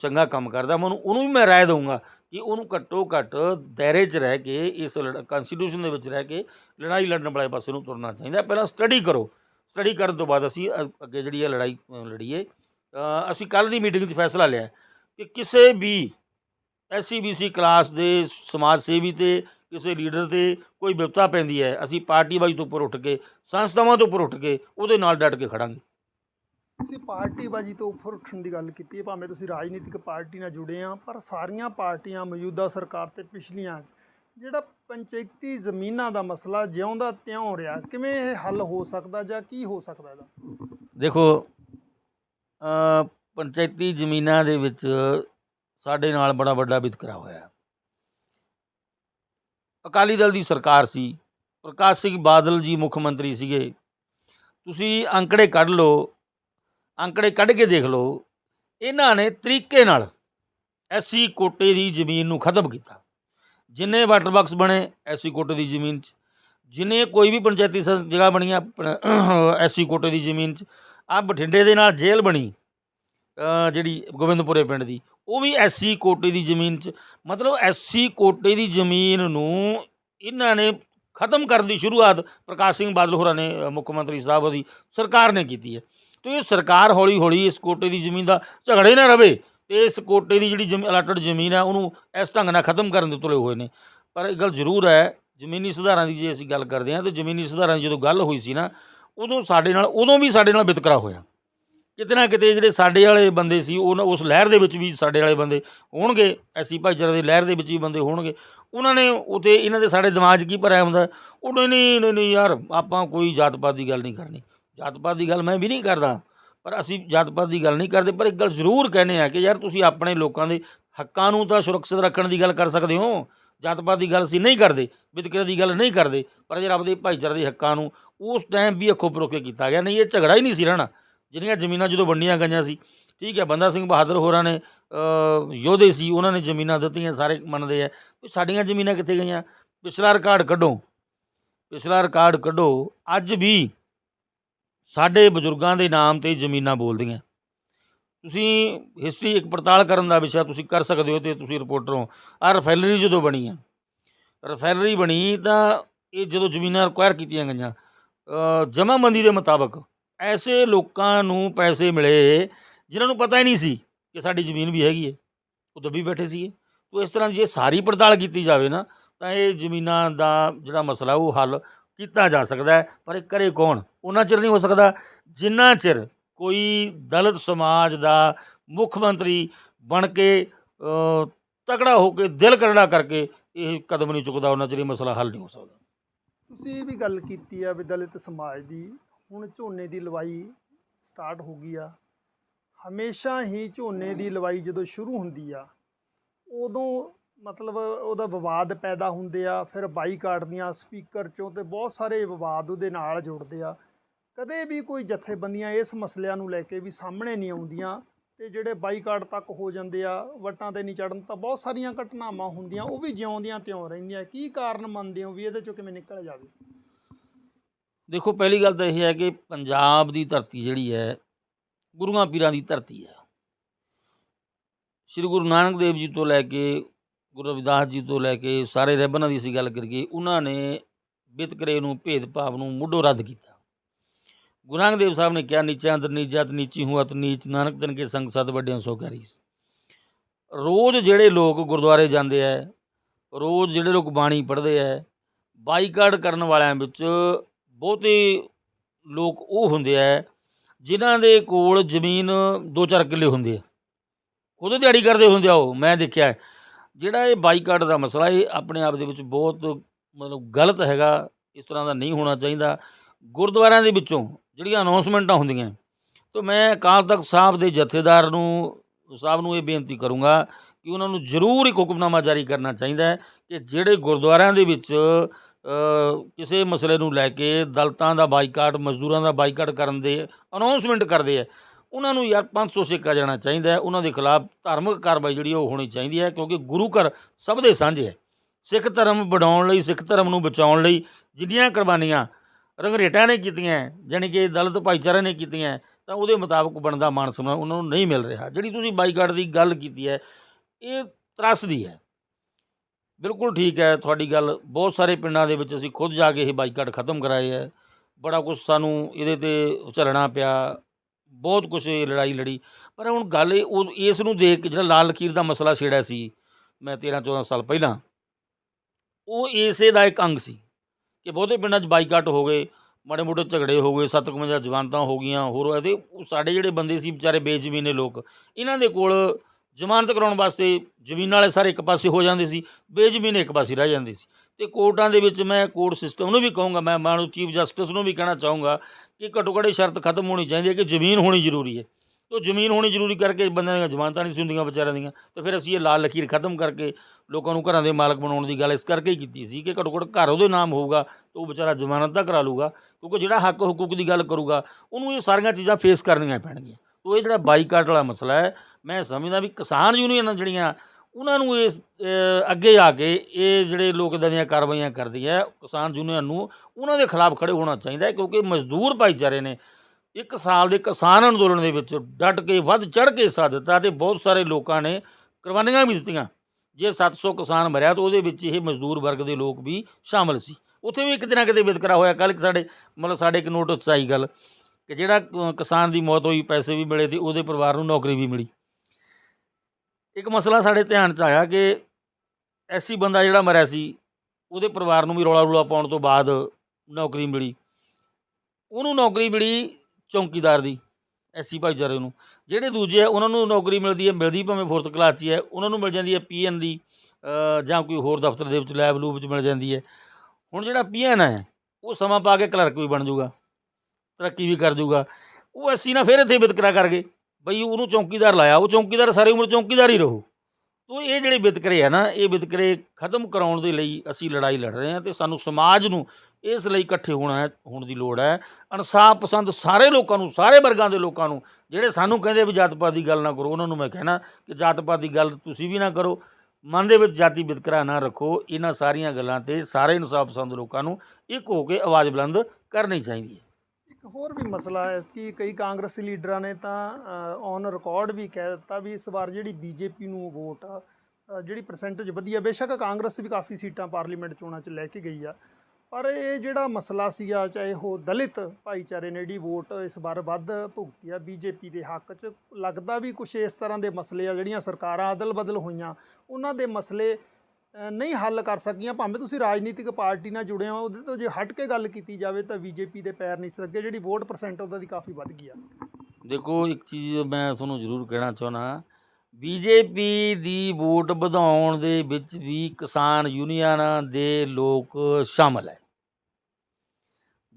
ਚੰਗਾ ਕੰਮ ਕਰਦਾ, ਮੈਂ ਉਹਨੂੰ ਉਹਨੂੰ ਵੀ ਮੈਂ ਰਾਏ ਦਊਂਗਾ ਕਿ ਉਹਨੂੰ ਘੱਟੋ ਘੱਟ ਦਾਇਰੇ 'ਚ ਰਹਿ ਕੇ, ਇਸ ਕਨਸਟੀਟਿਊਸ਼ਨ ਦੇ ਵਿੱਚ ਰਹਿ ਕੇ ਲੜਾਈ ਲੜਨ ਵਾਲੇ ਪਾਸੇ ਨੂੰ ਤੁਰਨਾ ਚਾਹੀਦਾ। ਪਹਿਲਾਂ ਸਟੱਡੀ ਕਰੋ। ਸਟੱਡੀ ਕਰਨ ਤੋਂ ਬਾਅਦ ਅਸੀਂ ਅੱਗੇ ਜਿਹੜੀ ਹੈ ਲੜਾਈ ਲੜੀਏ। ਅਸੀਂ ਕੱਲ ਦੀ ਮੀਟਿੰਗ 'ਚ ਫੈਸਲਾ ਲਿਆ ਕਿ ਕਿਸੇ ਵੀ ਐਸਸੀਬੀਸੀ ਕਲਾਸ ਦੇ ਸਮਾਜ ਸੇਵੀ ਤੇ ਕਿਸੇ ਲੀਡਰ ਤੇ ਕੋਈ ਵਿਪਤਾ ਪੈਂਦੀ ਹੈ ਅਸੀਂ ਪਾਰਟੀ ਬਾਜੀ ਤੋਂ ਉੱਪਰ ਉੱਠ ਕੇ ਸੰਸਥਾਵਾਂ ਤੋਂ ਉੱਪਰ ਉੱਠ ਕੇ ਉਹਦੇ ਨਾਲ ਡਟ ਕੇ ਖੜਾਂਗੇ। ਤੁਸੀਂ ਪਾਰਟੀਬਾਜੀ ਤੋਂ ਉੱਪਰ ਉੱਠਣ ਦੀ ਗੱਲ ਕੀਤੀ ਹੈ ਭਾਵੇਂ ਤੁਸੀਂ ਰਾਜਨੀਤਿਕ ਪਾਰਟੀ ਨਾਲ ਜੁੜੇ ਆ ਪਰ ਸਾਰੀਆਂ ਪਾਰਟੀਆਂ ਮੌਜੂਦਾ ਸਰਕਾਰ ਤੇ ਪਿਛਲੀਆਂ ਜਿਹੜਾ ਪੰਚਾਇਤੀ ਜ਼ਮੀਨਾਂ ਦਾ ਮਸਲਾ ਜਿਉਂਦਾ ਤਿਉਂ ਰਿਹਾ ਕਿਵੇਂ ਇਹ ਹੱਲ ਹੋ ਸਕਦਾ ਜਾਂ ਕੀ ਹੋ ਸਕਦਾ ਇਹਦਾ? ਦੇਖੋ ਅ, ਪੰਚਾਇਤੀ ਜ਼ਮੀਨਾਂ ਦੇ ਵਿੱਚ ਸਾਡੇ ਨਾਲ ਬੜਾ ਵੱਡਾ ਵਿਤਕਰਾ ਹੋਇਆ। ਅਕਾਲੀ ਦਲ ਦੀ ਸਰਕਾਰ ਸੀ, ਪ੍ਰਕਾਸ਼ ਸਿੰਘ ਬਾਦਲ ਜੀ ਮੁੱਖ ਮੰਤਰੀ ਸੀਗੇ। ਤੁਸੀਂ ਅੰਕੜੇ ਕੱਢ ਲਓ, ਅੰਕੜੇ ਕੱਢ ਕੇ ਦੇਖ ਲਓ, ਇਹਨਾਂ ਨੇ ਤਰੀਕੇ ਨਾਲ ਐਸੀ ਕੋਟੇ ਦੀ ਜ਼ਮੀਨ ਨੂੰ ਖਤਮ ਕੀਤਾ। ਜਿੰਨੇ ਵਾਟਰ ਬਾਕਸ ਬਣੇ, ਐਸੀ ਕੋਟੇ ਦੀ ਜ਼ਮੀਨ 'ਚ। ਜਿੰਨੇ ਕੋਈ ਵੀ ਪੰਚਾਇਤੀ ਸ- ਜਗ੍ਹਾ ਬਣੀਆਂ ਐਸੀ ਕੋਟੇ ਦੀ ਜ਼ਮੀਨ 'ਚ। ਆ ਬਠਿੰਡੇ ਦੇ ਨਾਲ ਜੇਲ੍ਹ ਬਣੀ ਜਿਹੜੀ ਗੋਬਿੰਦਪੁਰੇ ਪਿੰਡ ਦੀ ਉਹ ਵੀ ਐਸੀ ਕੋਟੇ ਦੀ ਜ਼ਮੀਨ 'ਚ। ਮਤਲਬ ਐਸੀ ਕੋਟੇ ਦੀ ਜ਼ਮੀਨ ਨੂੰ ਇਹਨਾਂ ਨੇ ਖਤਮ ਕਰਨ ਦੀ ਸ਼ੁਰੂਆਤ ਪ੍ਰਕਾਸ਼ ਸਿੰਘ ਬਾਦਲ ਹੋਰਾਂ ਨੇ ਮੁੱਖ ਮੰਤਰੀ ਸਾਹਿਬ ਦੀ ਸਰਕਾਰ ਨੇ ਕੀਤੀ ਹੈ। ਤੇ ਇਹ ਸਰਕਾਰ ਹੌਲੀ ਹੌਲੀ ਇਸ ਕੋਟੇ ਦੀ ਜ਼ਮੀਨ ਦਾ ਝਗੜੇ ਨਾ ਰਵੇ ਤੇ ਇਸ ਕੋਟੇ ਦੀ ਜਿਹੜੀ ਜ਼ਮੀਨ ਅਲਾਟਡ ਜ਼ਮੀਨ ਹੈ ਉਹਨੂੰ ਇਸ ਢੰਗ ਨਾਲ ਖਤਮ ਕਰਨ ਦੇ ਤੁਲੇ ਹੋਏ ਨੇ। ਪਰ ਇਹ ਗੱਲ ਜ਼ਰੂਰ ਹੈ, ਜ਼ਮੀਨੀ ਸੁਧਾਰਾਂ ਦੀ ਜੇ ਅਸੀਂ ਗੱਲ ਕਰਦੇ ਹਾਂ, ਤਾਂ ਜ਼ਮੀਨੀ ਸੁਧਾਰਾਂ ਦੀ ਜਦੋਂ ਗੱਲ ਹੋਈ ਸੀ ਨਾ, ਉਦੋਂ ਸਾਡੇ ਨਾਲ, ਉਦੋਂ ਵੀ ਸਾਡੇ ਨਾਲ ਵਿਤਕਰਾ ਹੋਇਆ। ਕਿਤੇ ਨਾ ਕਿਤੇ ਜਿਹੜੇ ਸਾਡੇ ਵਾਲੇ ਬੰਦੇ ਸੀ, ਉਹ ਉਸ ਲਹਿਰ ਦੇ ਵਿੱਚ ਵੀ ਸਾਡੇ ਵਾਲੇ ਬੰਦੇ ਹੋਣਗੇ, ਐਸੀ ਭਾਈਚਾਰੇ ਦੀ ਲਹਿਰ ਦੇ ਵਿੱਚ ਵੀ ਬੰਦੇ ਹੋਣਗੇ। ਉਹਨਾਂ ਨੇ ਉਤੇ ਇਹਨਾਂ ਦੇ ਸਾਡੇ ਦਿਮਾਗ 'ਚ ਕੀ ਭਰਿਆ ਹੁੰਦਾ? ਉਹ ਨਹੀਂ ਨਹੀਂ ਨਹੀਂ ਯਾਰ, ਆਪਾਂ ਕੋਈ ਜਾਤ ਪਾਤ ਦੀ ਗੱਲ ਨਹੀਂ ਕਰਨੀ। ਜਾਤ ਪਾਤ ਦੀ ਗੱਲ ਮੈਂ ਵੀ ਨਹੀਂ ਕਰਦਾ, ਪਰ ਅਸੀਂ ਜਾਤ ਪਾਤ ਦੀ ਗੱਲ ਨਹੀਂ ਕਰਦੇ, ਪਰ ਇੱਕ ਗੱਲ ਜ਼ਰੂਰ ਕਹਿੰਦੇ ਆ ਕਿ ਯਾਰ ਤੁਸੀਂ ਆਪਣੇ ਲੋਕਾਂ ਦੇ ਹੱਕਾਂ ਨੂੰ ਤਾਂ ਸੁਰੱਖਿਅਤ ਰੱਖਣ ਦੀ ਗੱਲ ਕਰ ਸਕਦੇ ਹੋ। ਜਾਤ ਪਾਤ ਦੀ ਗੱਲ ਅਸੀਂ ਨਹੀਂ ਕਰਦੇ, ਵਿਤਕਰੇ ਦੀ ਗੱਲ ਨਹੀਂ ਕਰਦੇ, ਪਰ ਜੇ ਆਪਦੇ ਭਾਈਚਾਰੇ ਦੇ ਹੱਕਾਂ ਨੂੰ ਉਸ ਟਾਈਮ ਵੀ ਅੱਖੋਂ ਪਰੋਕੇ ਕੀਤਾ ਗਿਆ। ਨਹੀਂ, ਇਹ ਝਗੜਾ ਹੀ ਨਹੀਂ ਸੀ ਰਹਿਣਾ। ਜਿਹੜੀਆਂ ਜ਼ਮੀਨਾਂ ਜਦੋਂ ਵੰਡੀਆਂ ਗਈਆਂ ਸੀ, ਠੀਕ ਹੈ, ਬੰਦਾ ਸਿੰਘ ਬਹਾਦਰ ਹੋਰਾਂ ਨੇ ਯੋਧੇ ਸੀ, ਉਹਨਾਂ ਨੇ ਜ਼ਮੀਨਾਂ ਦਿੱਤੀਆਂ, ਸਾਰੇ ਮੰਨਦੇ ਆ, ਵੀ ਸਾਡੀਆਂ ਜ਼ਮੀਨਾਂ ਕਿੱਥੇ ਗਈਆਂ? ਪਿਛਲਾ ਰਿਕਾਰਡ ਕੱਢੋ, ਪਿਛਲਾ ਰਿਕਾਰਡ ਕੱਢੋ, ਅੱਜ ਵੀ ਸਾਡੇ ਬਜ਼ੁਰਗਾਂ ਦੇ ਨਾਮ ਤੇ ਜ਼ਮੀਨਾਂ ਬੋਲਦੀਆਂ। ਤੁਸੀਂ ਹਿਸਟਰੀ ਇੱਕ ਪੜਤਾਲ ਕਰਨ ਦਾ ਵਿਸ਼ਾ ਤੁਸੀਂ ਕਰ ਸਕਦੇ ਹੋ ਤੇ ਤੁਸੀਂ ਰਿਪੋਰਟਰ ਹੋ। ਆ ਰਫੈਲਰੀ ਜਦੋਂ ਬਣੀ ਆ ਰਫੈਲਰੀ ਬਣੀ ਤਾਂ ਇਹ ਜਦੋਂ ਜ਼ਮੀਨਾਂ ਰਿਕੁਆਇਰ ਕੀਤੀਆਂ ਗਈਆਂ ਜਮ੍ਹਾਂਬੰਦੀ ਦੇ ਮੁਤਾਬਕ ਐਸੇ ਲੋਕਾਂ ਨੂੰ ਪੈਸੇ ਮਿਲੇ ਜਿਨ੍ਹਾਂ ਨੂੰ ਪਤਾ ਹੀ ਨਹੀਂ ਸੀ ਕਿ ਸਾਡੀ ਜ਼ਮੀਨ ਵੀ ਹੈਗੀ ਹੈ। ਉਹ ਦੱਬੀ ਬੈਠੇ ਸੀਗੇ। ਤੋ ਇਸ ਤਰ੍ਹਾਂ ਦੀ ਜੇ ਸਾਰੀ ਪੜਤਾਲ ਕੀਤੀ ਜਾਵੇ ਨਾ, ਤਾਂ ਇਹ ਜ਼ਮੀਨਾਂ ਦਾ ਜਿਹੜਾ ਮਸਲਾ ਉਹ ਹੱਲ ਕੀਤਾ ਜਾ ਸਕਦਾ ਪਰ ਇਹ ਕਰੇ ਕੌਣ? ਉਹਨਾਂ ਚਿਰ ਨਹੀਂ ਹੋ ਸਕਦਾ। ਜਿੰਨਾ ਚਿਰ ਕੋਈ ਦਲਿਤ ਸਮਾਜ ਦਾ ਮੁੱਖ ਮੰਤਰੀ ਬਣ ਕੇ ਤਕੜਾ ਹੋ ਕੇ, ਦਿਲ ਕਰੜਾ ਕਰਕੇ ਇਹ ਕਦਮ ਨਹੀਂ ਚੁੱਕਦਾ, ਉਹਨਾਂ ਚਿਰ ਇਹ ਮਸਲਾ ਹੱਲ ਨਹੀਂ ਹੋ ਸਕਦਾ। ਤੁਸੀਂ ਇਹ ਵੀ ਗੱਲ ਕੀਤੀ ਆ ਵੀ ਦਲਿਤ ਸਮਾਜ ਦੀ ਹੁਣ ਝੋਨੇ ਦੀ ਲਵਾਈ ਸਟਾਰਟ ਹੋ ਗਈ ਆ। ਹਮੇਸ਼ਾ ਹੀ ਝੋਨੇ ਦੀ ਲਵਾਈ ਜਦੋਂ ਸ਼ੁਰੂ ਹੁੰਦੀ ਆ, ਉਦੋਂ ਮਤਲਬ ਉਹਦਾ ਵਿਵਾਦ ਪੈਦਾ ਹੁੰਦੇ ਆ, ਫਿਰ ਬਾਈਕਾਟ ਦੀਆਂ ਸਪੀਕਰ ਚੋਂ ਤੇ ਬਹੁਤ ਸਾਰੇ ਵਿਵਾਦ ਉਹਦੇ ਨਾਲ ਜੁੜਦੇ ਆ। ਕਦੇ ਵੀ ਕੋਈ ਜਥੇਬੰਦੀਆਂ ਇਸ ਮਸਲਿਆਂ ਨੂੰ ਲੈ ਕੇ ਵੀ ਸਾਹਮਣੇ ਨਹੀਂ ਆਉਂਦੀਆਂ ਤੇ ਜਿਹੜੇ ਬਾਈਕਾਟ ਤੱਕ ਹੋ ਜਾਂਦੇ ਆ, ਵਟਾਂ ਤੇ ਨਹੀਂ ਚੜਨ ਤਾਂ ਬਹੁਤ ਸਾਰੀਆਂ ਘਟਨਾਵਾਂ ਹੁੰਦੀਆਂ, ਉਹ ਵੀ ਜਿਉਂਦੀਆਂ ਤਿਉਂ ਰਹਿੰਦੀਆਂ। ਕੀ ਕਾਰਨ ਮੰਨਦੇ ਹੋ ਵੀ ਇਹਦੇ ਚੋਂ ਕਿਵੇਂ ਨਿਕਲ ਜਾਵੇ? ਦੇਖੋ, ਪਹਿਲੀ ਗੱਲ ਤਾਂ ਇਹ ਹੈ ਕਿ ਪੰਜਾਬ ਦੀ ਧਰਤੀ ਜਿਹੜੀ ਹੈ, ਗੁਰੂਆਂ ਪੀਰਾਂ ਦੀ ਧਰਤੀ ਹੈ। ਸ੍ਰੀ ਗੁਰੂ ਨਾਨਕ ਦੇਵ ਜੀ ਤੋਂ ਲੈ ਕੇ ਗੁਰੂ ਰਵਿਦਾਸ ਜੀ ਤੋਂ ਲੈ ਕੇ ਸਾਰੇ ਰਹਿਬਰਾਂ ਦੀ ਅਸੀਂ ਗੱਲ ਕਰੀਏ ਉਹਨਾਂ ਨੇ ਵਿਤਕਰੇ ਨੂੰ, ਭੇਦਭਾਵ ਨੂੰ ਮੁੱਢੋਂ ਰੱਦ ਕੀਤਾ। ਗੁਰੂ ਨਾਨਕ ਦੇਵ ਸਾਹਿਬ ਨੇ ਕਿਹਾ, ਨੀਚਾ ਅੰਦਰ ਨੀਚਾਤ ਨੀਚੀ ਹੂੰ ਅਤ, ਨੀਚ ਨਾਨਕ ਜਨ ਕੇ ਸੰਗ ਸਦ ਵੱਡਿਆਂ ਸੋ ਕਰੀ। ਰੋਜ਼ ਜਿਹੜੇ ਲੋਕ ਗੁਰਦੁਆਰੇ ਜਾਂਦੇ ਐ ਰੋਜ਼ ਜਿਹੜੇ ਲੋਕ ਬਾਣੀ ਪੜ੍ਹਦੇ ਐ ਬਾਈਕਾਟ ਕਰਨ ਵਾਲਿਆਂ ਵਿੱਚ ਬਹੁਤੇ ਲੋਕ ਉਹ ਹੁੰਦੇ ਆ ਜਿਨ੍ਹਾਂ ਦੇ ਕੋਲ ਜ਼ਮੀਨ 2-4 ਕਿੱਲੇ ਹੁੰਦੇ ਆ। ਖੁਦ ਦਿਹਾੜੀ ਕਰਦੇ ਹੁੰਦੇ ਆ ਉਹ, ਮੈਂ ਦੇਖਿਆ ਜਿਹੜਾ ਇਹ ਬਾਈਕਾਟ ਦਾ ਮਸਲਾ, ਇਹ ਆਪਣੇ ਆਪ ਦੇ ਵਿੱਚ ਬਹੁਤ ਮਤਲਬ ਗਲਤ ਹੈਗਾ, ਇਸ ਤਰ੍ਹਾਂ ਦਾ ਨਹੀਂ ਹੋਣਾ ਚਾਹੀਦਾ। ਗੁਰਦੁਆਰਿਆਂ ਦੇ ਵਿੱਚੋਂ ਜਿਹੜੀਆਂ ਅਨਾਉਂਸਮੈਂਟਾਂ ਹੁੰਦੀਆਂ ਤਾਂ ਮੈਂ ਅਕਾਲ ਤਖਤ ਸਾਹਿਬ ਦੇ ਜਥੇਦਾਰ ਨੂੰ, ਸਾਹਿਬ ਨੂੰ ਇਹ ਬੇਨਤੀ ਕਰੂੰਗਾ ਕਿ ਉਹਨਾਂ ਨੂੰ ਜ਼ਰੂਰ ਇੱਕ ਹੁਕਮਨਾਮਾ ਜਾਰੀ ਕਰਨਾ ਚਾਹੀਦਾ ਹੈ ਕਿ ਜਿਹੜੇ ਗੁਰਦੁਆਰਿਆਂ ਦੇ ਵਿੱਚ ਕਿਸੇ ਮਸਲੇ ਨੂੰ ਲੈ ਕੇ ਦਲਤਾਂ ਦਾ ਬਾਈਕਾਟ, ਮਜ਼ਦੂਰਾਂ ਦਾ ਬਾਈਕਾਟ ਕਰਨ ਦੇ ਅਨਾਉਂਸਮੈਂਟ ਕਰਦੇ ਆ। ਉਹਨਾਂ ਨੂੰ ਯਾਰ 500 ਸੇਕਾ ਜਾਣਾ ਚਾਹੀਦਾ ਹੈ। ਉਹਨਾਂ ਦੇ ਖਿਲਾਫ ਧਾਰਮਿਕ ਕਾਰਵਾਈ ਜਿਹੜੀ ਉਹ ਹੋਣੀ ਚਾਹੀਦੀ ਹੈ, ਕਿਉਂਕਿ ਗੁਰੂ ਘਰ ਸਭ ਦੇ ਸਾਂਝੇ ਹੈ। ਸਿੱਖ ਧਰਮ ਬਣਾਉਣ ਲਈ, ਸਿੱਖ ਧਰਮ ਨੂੰ ਬਚਾਉਣ ਲਈ ਜਿੰਨੀਆਂ ਕੁਰਬਾਨੀਆਂ ਰੰਗਰੇਟਾਂ ਨੇ ਕੀਤੀਆਂ ਜਾਣੀ ਕਿ ਦਲਿਤ ਭਾਈਚਾਰੇ ਨੇ ਕੀਤੀਆਂ ਤਾਂ ਉਹਦੇ ਮੁਤਾਬਕ ਬਣਦਾ ਮਾਨ ਸਨਮਾਨ ਉਹਨਾਂ ਨੂੰ ਨਹੀਂ ਮਿਲ ਰਿਹਾ। ਜਿਹੜੀ ਤੁਸੀਂ ਬਾਈਕਾਟ ਦੀ ਗੱਲ ਕੀਤੀ ਹੈ, ਇਹ ਤਰਾਸਦੀ ਹੈ। ਬਿਲਕੁਲ ਠੀਕ ਹੈ, ਤੁਹਾਡੀ ਗੱਲ ਬਹੁਤ ਸਾਰੇ ਪਿੰਡਾਂ ਦੇ ਵਿੱਚ ਅਸੀਂ ਖੁਦ ਜਾ ਕੇ ਇਹ ਬਾਈਕਾਟ ਖਤਮ ਕਰਾਏ ਹੈ। ਬੜਾ ਕੁਝ ਸਾਨੂੰ ਇਹਦੇ ਤੇ ਝੱਲਣਾ ਪਿਆ, ਬਹੁਤ ਕੁਝ ਲੜਾਈ ਲੜੀ। ਪਰ ਹੁਣ ਗੱਲ ਇਹ, ਉਹ ਇਸ ਨੂੰ ਦੇਖ ਕੇ ਜਿਹੜਾ ਲਾਲ ਲਕੀਰ ਦਾ ਮਸਲਾ ਛੇੜਿਆ ਸੀ, ਮੈਂ 13 14 ਸਾਲ ਪਹਿਲਾਂ, ਉਹ ਇਸੇ ਦਾ ਇੱਕ ਅੰਗ ਸੀ ਕਿ ਬਹੁਤੇ ਪਿੰਡਾਂ 'ਚ ਬਾਈਕਾਟ ਹੋ ਗਏ, ਮਾੜੇ ਮੋਟੇ ਝਗੜੇ ਹੋ ਗਏ 57 ਜਵਾਨਤਾਂ ਹੋ ਗਈਆਂ, ਹੋਰ ਇਹਦੇ, ਉਹ ਸਾਡੇ ਜਿਹੜੇ ਬੰਦੇ ਸੀ ਵਿਚਾਰੇ ਬੇਜ਼ਮੀਨੇ ਲੋਕ, ਇਹਨਾਂ ਦੇ ਕੋਲ ਜ਼ਮਾਨਤ ਕਰਾਉਣ ਵਾਸਤੇ ਜ਼ਮੀਨ ਵਾਲੇ ਸਾਰੇ ਇੱਕ ਪਾਸੇ ਹੋ ਜਾਂਦੇ ਸੀ, ਬੇਜ਼ਮੀਨ ਇੱਕ ਪਾਸੇ ਰਹਿ ਜਾਂਦੇ ਸੀ। ਤੇ ਕੋਰਟਾਂ ਦੇ ਵਿੱਚ ਮੈਂ ਕੋਰਟ ਸਿਸਟਮ ਨੂੰ ਵੀ ਕਹੂੰਗਾ, ਮੈਂ ਮਾਨੂ ਚੀਫ ਜਸਟਿਸ ਨੂੰ ਵੀ ਕਹਿਣਾ ਚਾਹੂੰਗਾ ਕਿ ਘੱਟੋ ਘੱਟ ਇਹ ਸ਼ਰਤ ਖਤਮ ਹੋਣੀ ਚਾਹੀਦੀ ਹੈ ਕਿ ਜ਼ਮੀਨ ਹੋਣੀ ਜ਼ਰੂਰੀ ਹੈ। ਤੋ ਜ਼ਮੀਨ ਹੋਣੀ ਜ਼ਰੂਰੀ ਕਰਕੇ ਬੰਦਿਆਂ ਦੀਆਂ ਜ਼ਮਾਨਤਾਂ ਨਹੀਂ ਸੀ ਹੁੰਦੀਆਂ ਵਿਚਾਰਿਆਂ ਦੀਆਂ, ਤੇ ਫਿਰ ਅਸੀਂ ਇਹ ਲਾਲ ਲਕੀਰ ਖਤਮ ਕਰਕੇ ਲੋਕਾਂ ਨੂੰ ਘਰਾਂ ਦੇ ਮਾਲਕ ਬਣਾਉਣ ਦੀ ਗੱਲ ਇਸ ਕਰਕੇ ਹੀ ਕੀਤੀ ਸੀ ਕਿ ਘੱਟੋ ਘੱਟ ਘਰ ਉਹਦੇ ਨਾਮ ਹੋਊਗਾ ਤਾਂ ਉਹ ਵਿਚਾਰਾ ਜ਼ਮਾਨਤ ਦਾ ਕਰਾ ਲੂਗਾ ਕਿਉਂਕਿ ਜਿਹੜਾ ਹੱਕ ਹਕੂਕ ਦੀ ਗੱਲ ਕਰੂਗਾ, ਉਹਨੂੰ ਇਹ ਸਾਰੀਆਂ ਚੀਜ਼ਾਂ ਫੇਸ ਕਰਨੀਆਂ ਪੈਣਗੀਆਂ। ਉਹ ਇਹ ਜਿਹੜਾ ਬਾਈਕਾਟ ਵਾਲਾ ਮਸਲਾ ਹੈ, ਮੈਂ ਸਮਝਦਾ ਵੀ ਕਿਸਾਨ ਯੂਨੀਅਨਾਂ ਜਿਹੜੀਆਂ, ਉਹਨਾਂ ਨੂੰ ਇਸ ਅੱਗੇ ਆ ਕੇ ਇਹ ਜਿਹੜੇ ਲੋਕ ਇੱਦਾਂ ਦੀਆਂ ਕਾਰਵਾਈਆਂ ਕਰਦੀ ਹੈ, ਕਿਸਾਨ ਯੂਨੀਅਨ ਨੂੰ, ਉਹਨਾਂ ਦੇ ਖਿਲਾਫ ਖੜੇ ਹੋਣਾ ਚਾਹੀਦਾ ਕਿਉਂਕਿ ਮਜ਼ਦੂਰ ਭਾਈਚਾਰੇ ਨੇ ਇੱਕ ਸਾਲ ਦੇ ਕਿਸਾਨ ਅੰਦੋਲਨ ਦੇ ਵਿੱਚ ਡਟ ਕੇ ਵੱਧ ਚੜ ਕੇ ਹਿੱਸਾ ਦਿੱਤਾ ਤੇ ਬਹੁਤ ਸਾਰੇ ਲੋਕਾਂ ਨੇ ਕੁਰਬਾਨੀਆਂ ਵੀ ਦਿੱਤੀਆਂ। ਜੇ 700 ਕਿਸਾਨ ਮਰਿਆ ਤਾਂ ਉਹਦੇ ਵਿੱਚ ਇਹ ਮਜ਼ਦੂਰ ਵਰਗ ਦੇ ਲੋਕ ਵੀ ਸ਼ਾਮਲ ਸੀ। ਉੱਥੇ ਵੀ ਕਿਤੇ ਨਾ ਕਿਤੇ ਵਿਤਕਰਾ ਹੋਇਆ ਕੱਲ ਸਾਡੇ, ਮਤਲਬ ਸਾਡੇ ਇੱਕ ਨੋਟਿਸ 'ਚ ਆਈ ਗੱਲ ਕਿ ਜਿਹੜਾ ਕ- ਕਿਸਾਨ ਦੀ ਮੌਤ ਹੋਈ ਪੈਸੇ ਵੀ ਮਿਲੇ ਤੇ ਉਹਦੇ ਪਰਿਵਾਰ ਨੂੰ ਨੌਕਰੀ ਵੀ ਮਿਲੀ। ਇੱਕ ਮਸਲਾ ਸਾਡੇ ਧਿਆਨ 'ਚ ਆਇਆ ਕਿ ਐਸੀ ਬੰਦਾ ਜਿਹੜਾ ਮਰਿਆ ਸੀ ਉਹਦੇ ਪਰਿਵਾਰ ਨੂੰ ਵੀ ਰੌਲਾ ਰੂਲਾ ਪਾਉਣ ਤੋਂ ਬਾਅਦ ਨੌਕਰੀ ਮਿਲੀ। ਉਹਨੂੰ ਨੌਕਰੀ ਮਿਲੀ ਚੌਂਕੀਦਾਰ ਦੀ ਐਸੀ ਭਾਈਚਾਰੇ ਨੂੰ। ਜਿਹੜੇ ਦੂਜੇ ਆ ਉਹਨਾਂ ਨੂੰ ਨੌਕਰੀ ਮਿਲਦੀ ਹੈ ਮਿਲਦੀ ਭਾਵੇਂ ਫੋਰਥ ਕਲਾਸ 'ਚ ਹੀ ਹੈ ਉਹਨਾਂ ਨੂੰ ਮਿਲ ਜਾਂਦੀ ਹੈ ਪੀਐਨ ਦੀ ਅ, ਜਾਂ ਕੋਈ ਹੋਰ ਦਫ਼ਤਰ ਦੇ ਵਿੱਚ ਲੈਬ ਲੂਬ ਵਿੱਚ ਮਿਲ ਜਾਂਦੀ ਹੈ। ਹੁਣ ਜਿਹੜਾ ਪੀਐਨ ਹੈ ਉਹ ਸਮਾਂ ਪਾ ਕੇ ਕਲਰਕ ਵੀ ਬਣ ਜਾਊਗਾ ਤਰੱਕੀ ਵੀ ਕਰ ਜਾਊਗਾ ਉਹ ਅਸੀਂ ਨਾ ਫਿਰ ਇੱਥੇ ਵਿਤਕਰਾ ਕਰ ਗਏ। ਬਈ ਉਹਨੂੰ ਚੌਂਕੀਦਾਰ ਲਾਇਆ, ਉਹ ਚੌਂਕੀਦਾਰ ਸਾਰੀ ਉਮਰ ਚੌਂਕੀਦਾਰ ਹੀ ਰਹੂ। ਤੋ ਇਹ ਜਿਹੜੇ ਵਿਤਕਰੇ ਆ ਨਾ, ਇਹ ਵਿਤਕਰੇ ਖਤਮ ਕਰਾਉਣ ਦੇ ਲਈ ਅਸੀਂ ਲੜਾਈ ਲੜ ਰਹੇ ਹਾਂ ਤੇ ਸਾਨੂੰ ਸਮਾਜ ਨੂੰ ਇਸ ਲਈ ਇਕੱਠੇ ਹੋਣਾ ਹੈ, ਹੋਣ ਦੀ ਲੋੜ ਹੈ। ਇਨਸਾਫ ਪਸੰਦ ਸਾਰੇ ਲੋਕਾਂ ਨੂੰ, ਸਾਰੇ ਵਰਗਾਂ ਦੇ ਲੋਕਾਂ ਨੂੰ, ਜਿਹੜੇ ਸਾਨੂੰ ਕਹਿੰਦੇ ਵੀ ਜਾਤ ਪਾਤ ਦੀ ਗੱਲ ਨਾ ਕਰੋ, ਉਹਨਾਂ ਨੂੰ ਮੈਂ ਕਹਿਣਾ ਕਿ ਜਾਤ ਪਾਤ ਦੀ ਗੱਲ ਤੁਸੀਂ ਵੀ ਨਾ ਕਰੋ। ਮਨ ਦੇ ਵਿੱਚ ਜਾਤੀ ਵਿਤਕਰਾ ਨਾ ਰੱਖੋ। ਇਹਨਾਂ ਸਾਰੀਆਂ ਗੱਲਾਂ ਤੇ ਸਾਰੇ ਇਨਸਾਫ ਪਸੰਦ ਲੋਕਾਂ ਨੂੰ ਇੱਕ ਹੋ ਕੇ ਆਵਾਜ਼ ਬੁਲੰਦ ਕਰਨੀ ਚਾਹੀਦੀ ਹੈ। ਹੋਰ ਵੀ ਮਸਲਾ ਹੈ ਕਿ ਕਈ ਕਾਂਗਰਸੀ ਲੀਡਰਾਂ ਨੇ ਤਾਂ ਔਨ ਰਿਕਾਰਡ ਵੀ ਕਹਿ ਦਿੱਤਾ ਵੀ ਇਸ ਵਾਰ ਜਿਹੜੀ ਬੀਜੇਪੀ ਨੂੰ ਵੋਟ ਆ ਜਿਹੜੀ ਪਰਸੈਂਟੇਜ ਵਧੀ ਆ ਬੇਸ਼ੱਕ ਕਾਂਗਰਸ ਵੀ ਕਾਫੀ ਸੀਟਾਂ ਪਾਰਲੀਮੈਂਟ ਚੋਣਾਂ 'ਚ ਲੈ ਕੇ ਗਈ ਆ। ਪਰ ਇਹ ਜਿਹੜਾ ਮਸਲਾ ਸੀਗਾ, ਚਾਹੇ ਉਹ ਦਲਿਤ ਭਾਈਚਾਰੇ ਨੇ ਜਿਹੜੀ ਵੋਟ ਇਸ ਵਾਰ ਵੱਧ ਭੁਗਤੀ ਆ, ਬੀਜੇਪੀ ਦੇ ਹੱਕ 'ਚ ਲੱਗਦਾ ਵੀ ਕੁਝ ਇਸ ਤਰ੍ਹਾਂ ਦੇ ਮਸਲੇ ਆ, ਜਿਹੜੀਆਂ ਸਰਕਾਰਾਂ ਅਦਲ ਬਦਲ ਹੋਈਆਂ, ਉਹਨਾਂ ਦੇ ਮਸਲੇ ਨਹੀਂ ਹੱਲ ਕਰ ਸਕੀਆਂ, ਭਾਵੇਂ ਤੁਸੀਂ ਰਾਜਨੀਤਿਕ ਪਾਰਟੀ ਨਾਲ ਜੁੜੇ ਹੋ, ਉਹਦੇ ਤੋਂ ਜੇ ਹਟ ਕੇ ਗੱਲ ਕੀਤੀ ਜਾਵੇ ਤਾਂ ਬੀਜੇਪੀ ਦੇ ਪੈਰ ਨਹੀਂ ਲੱਗੇ ਜਿਹੜੀ ਵੋਟ ਪਰਸੈਂਟ ਉਹਦਾ ਦੀ ਕਾਫੀ ਵੱਧ ਗਈ ਆ। ਦੇਖੋ, ਇੱਕ ਚੀਜ਼ ਮੈਂ ਤੁਹਾਨੂੰ ਜ਼ਰੂਰ ਕਹਿਣਾ ਚਾਹੁੰਦਾ ਬੀਜੇਪੀ ਦੀ ਵੋਟ ਵਧਾਉਣ ਦੇ ਵਿੱਚ ਵੀ ਕਿਸਾਨ ਯੂਨੀਅਨਾਂ ਦੇ ਲੋਕ ਸ਼ਾਮਲ ਹੈ।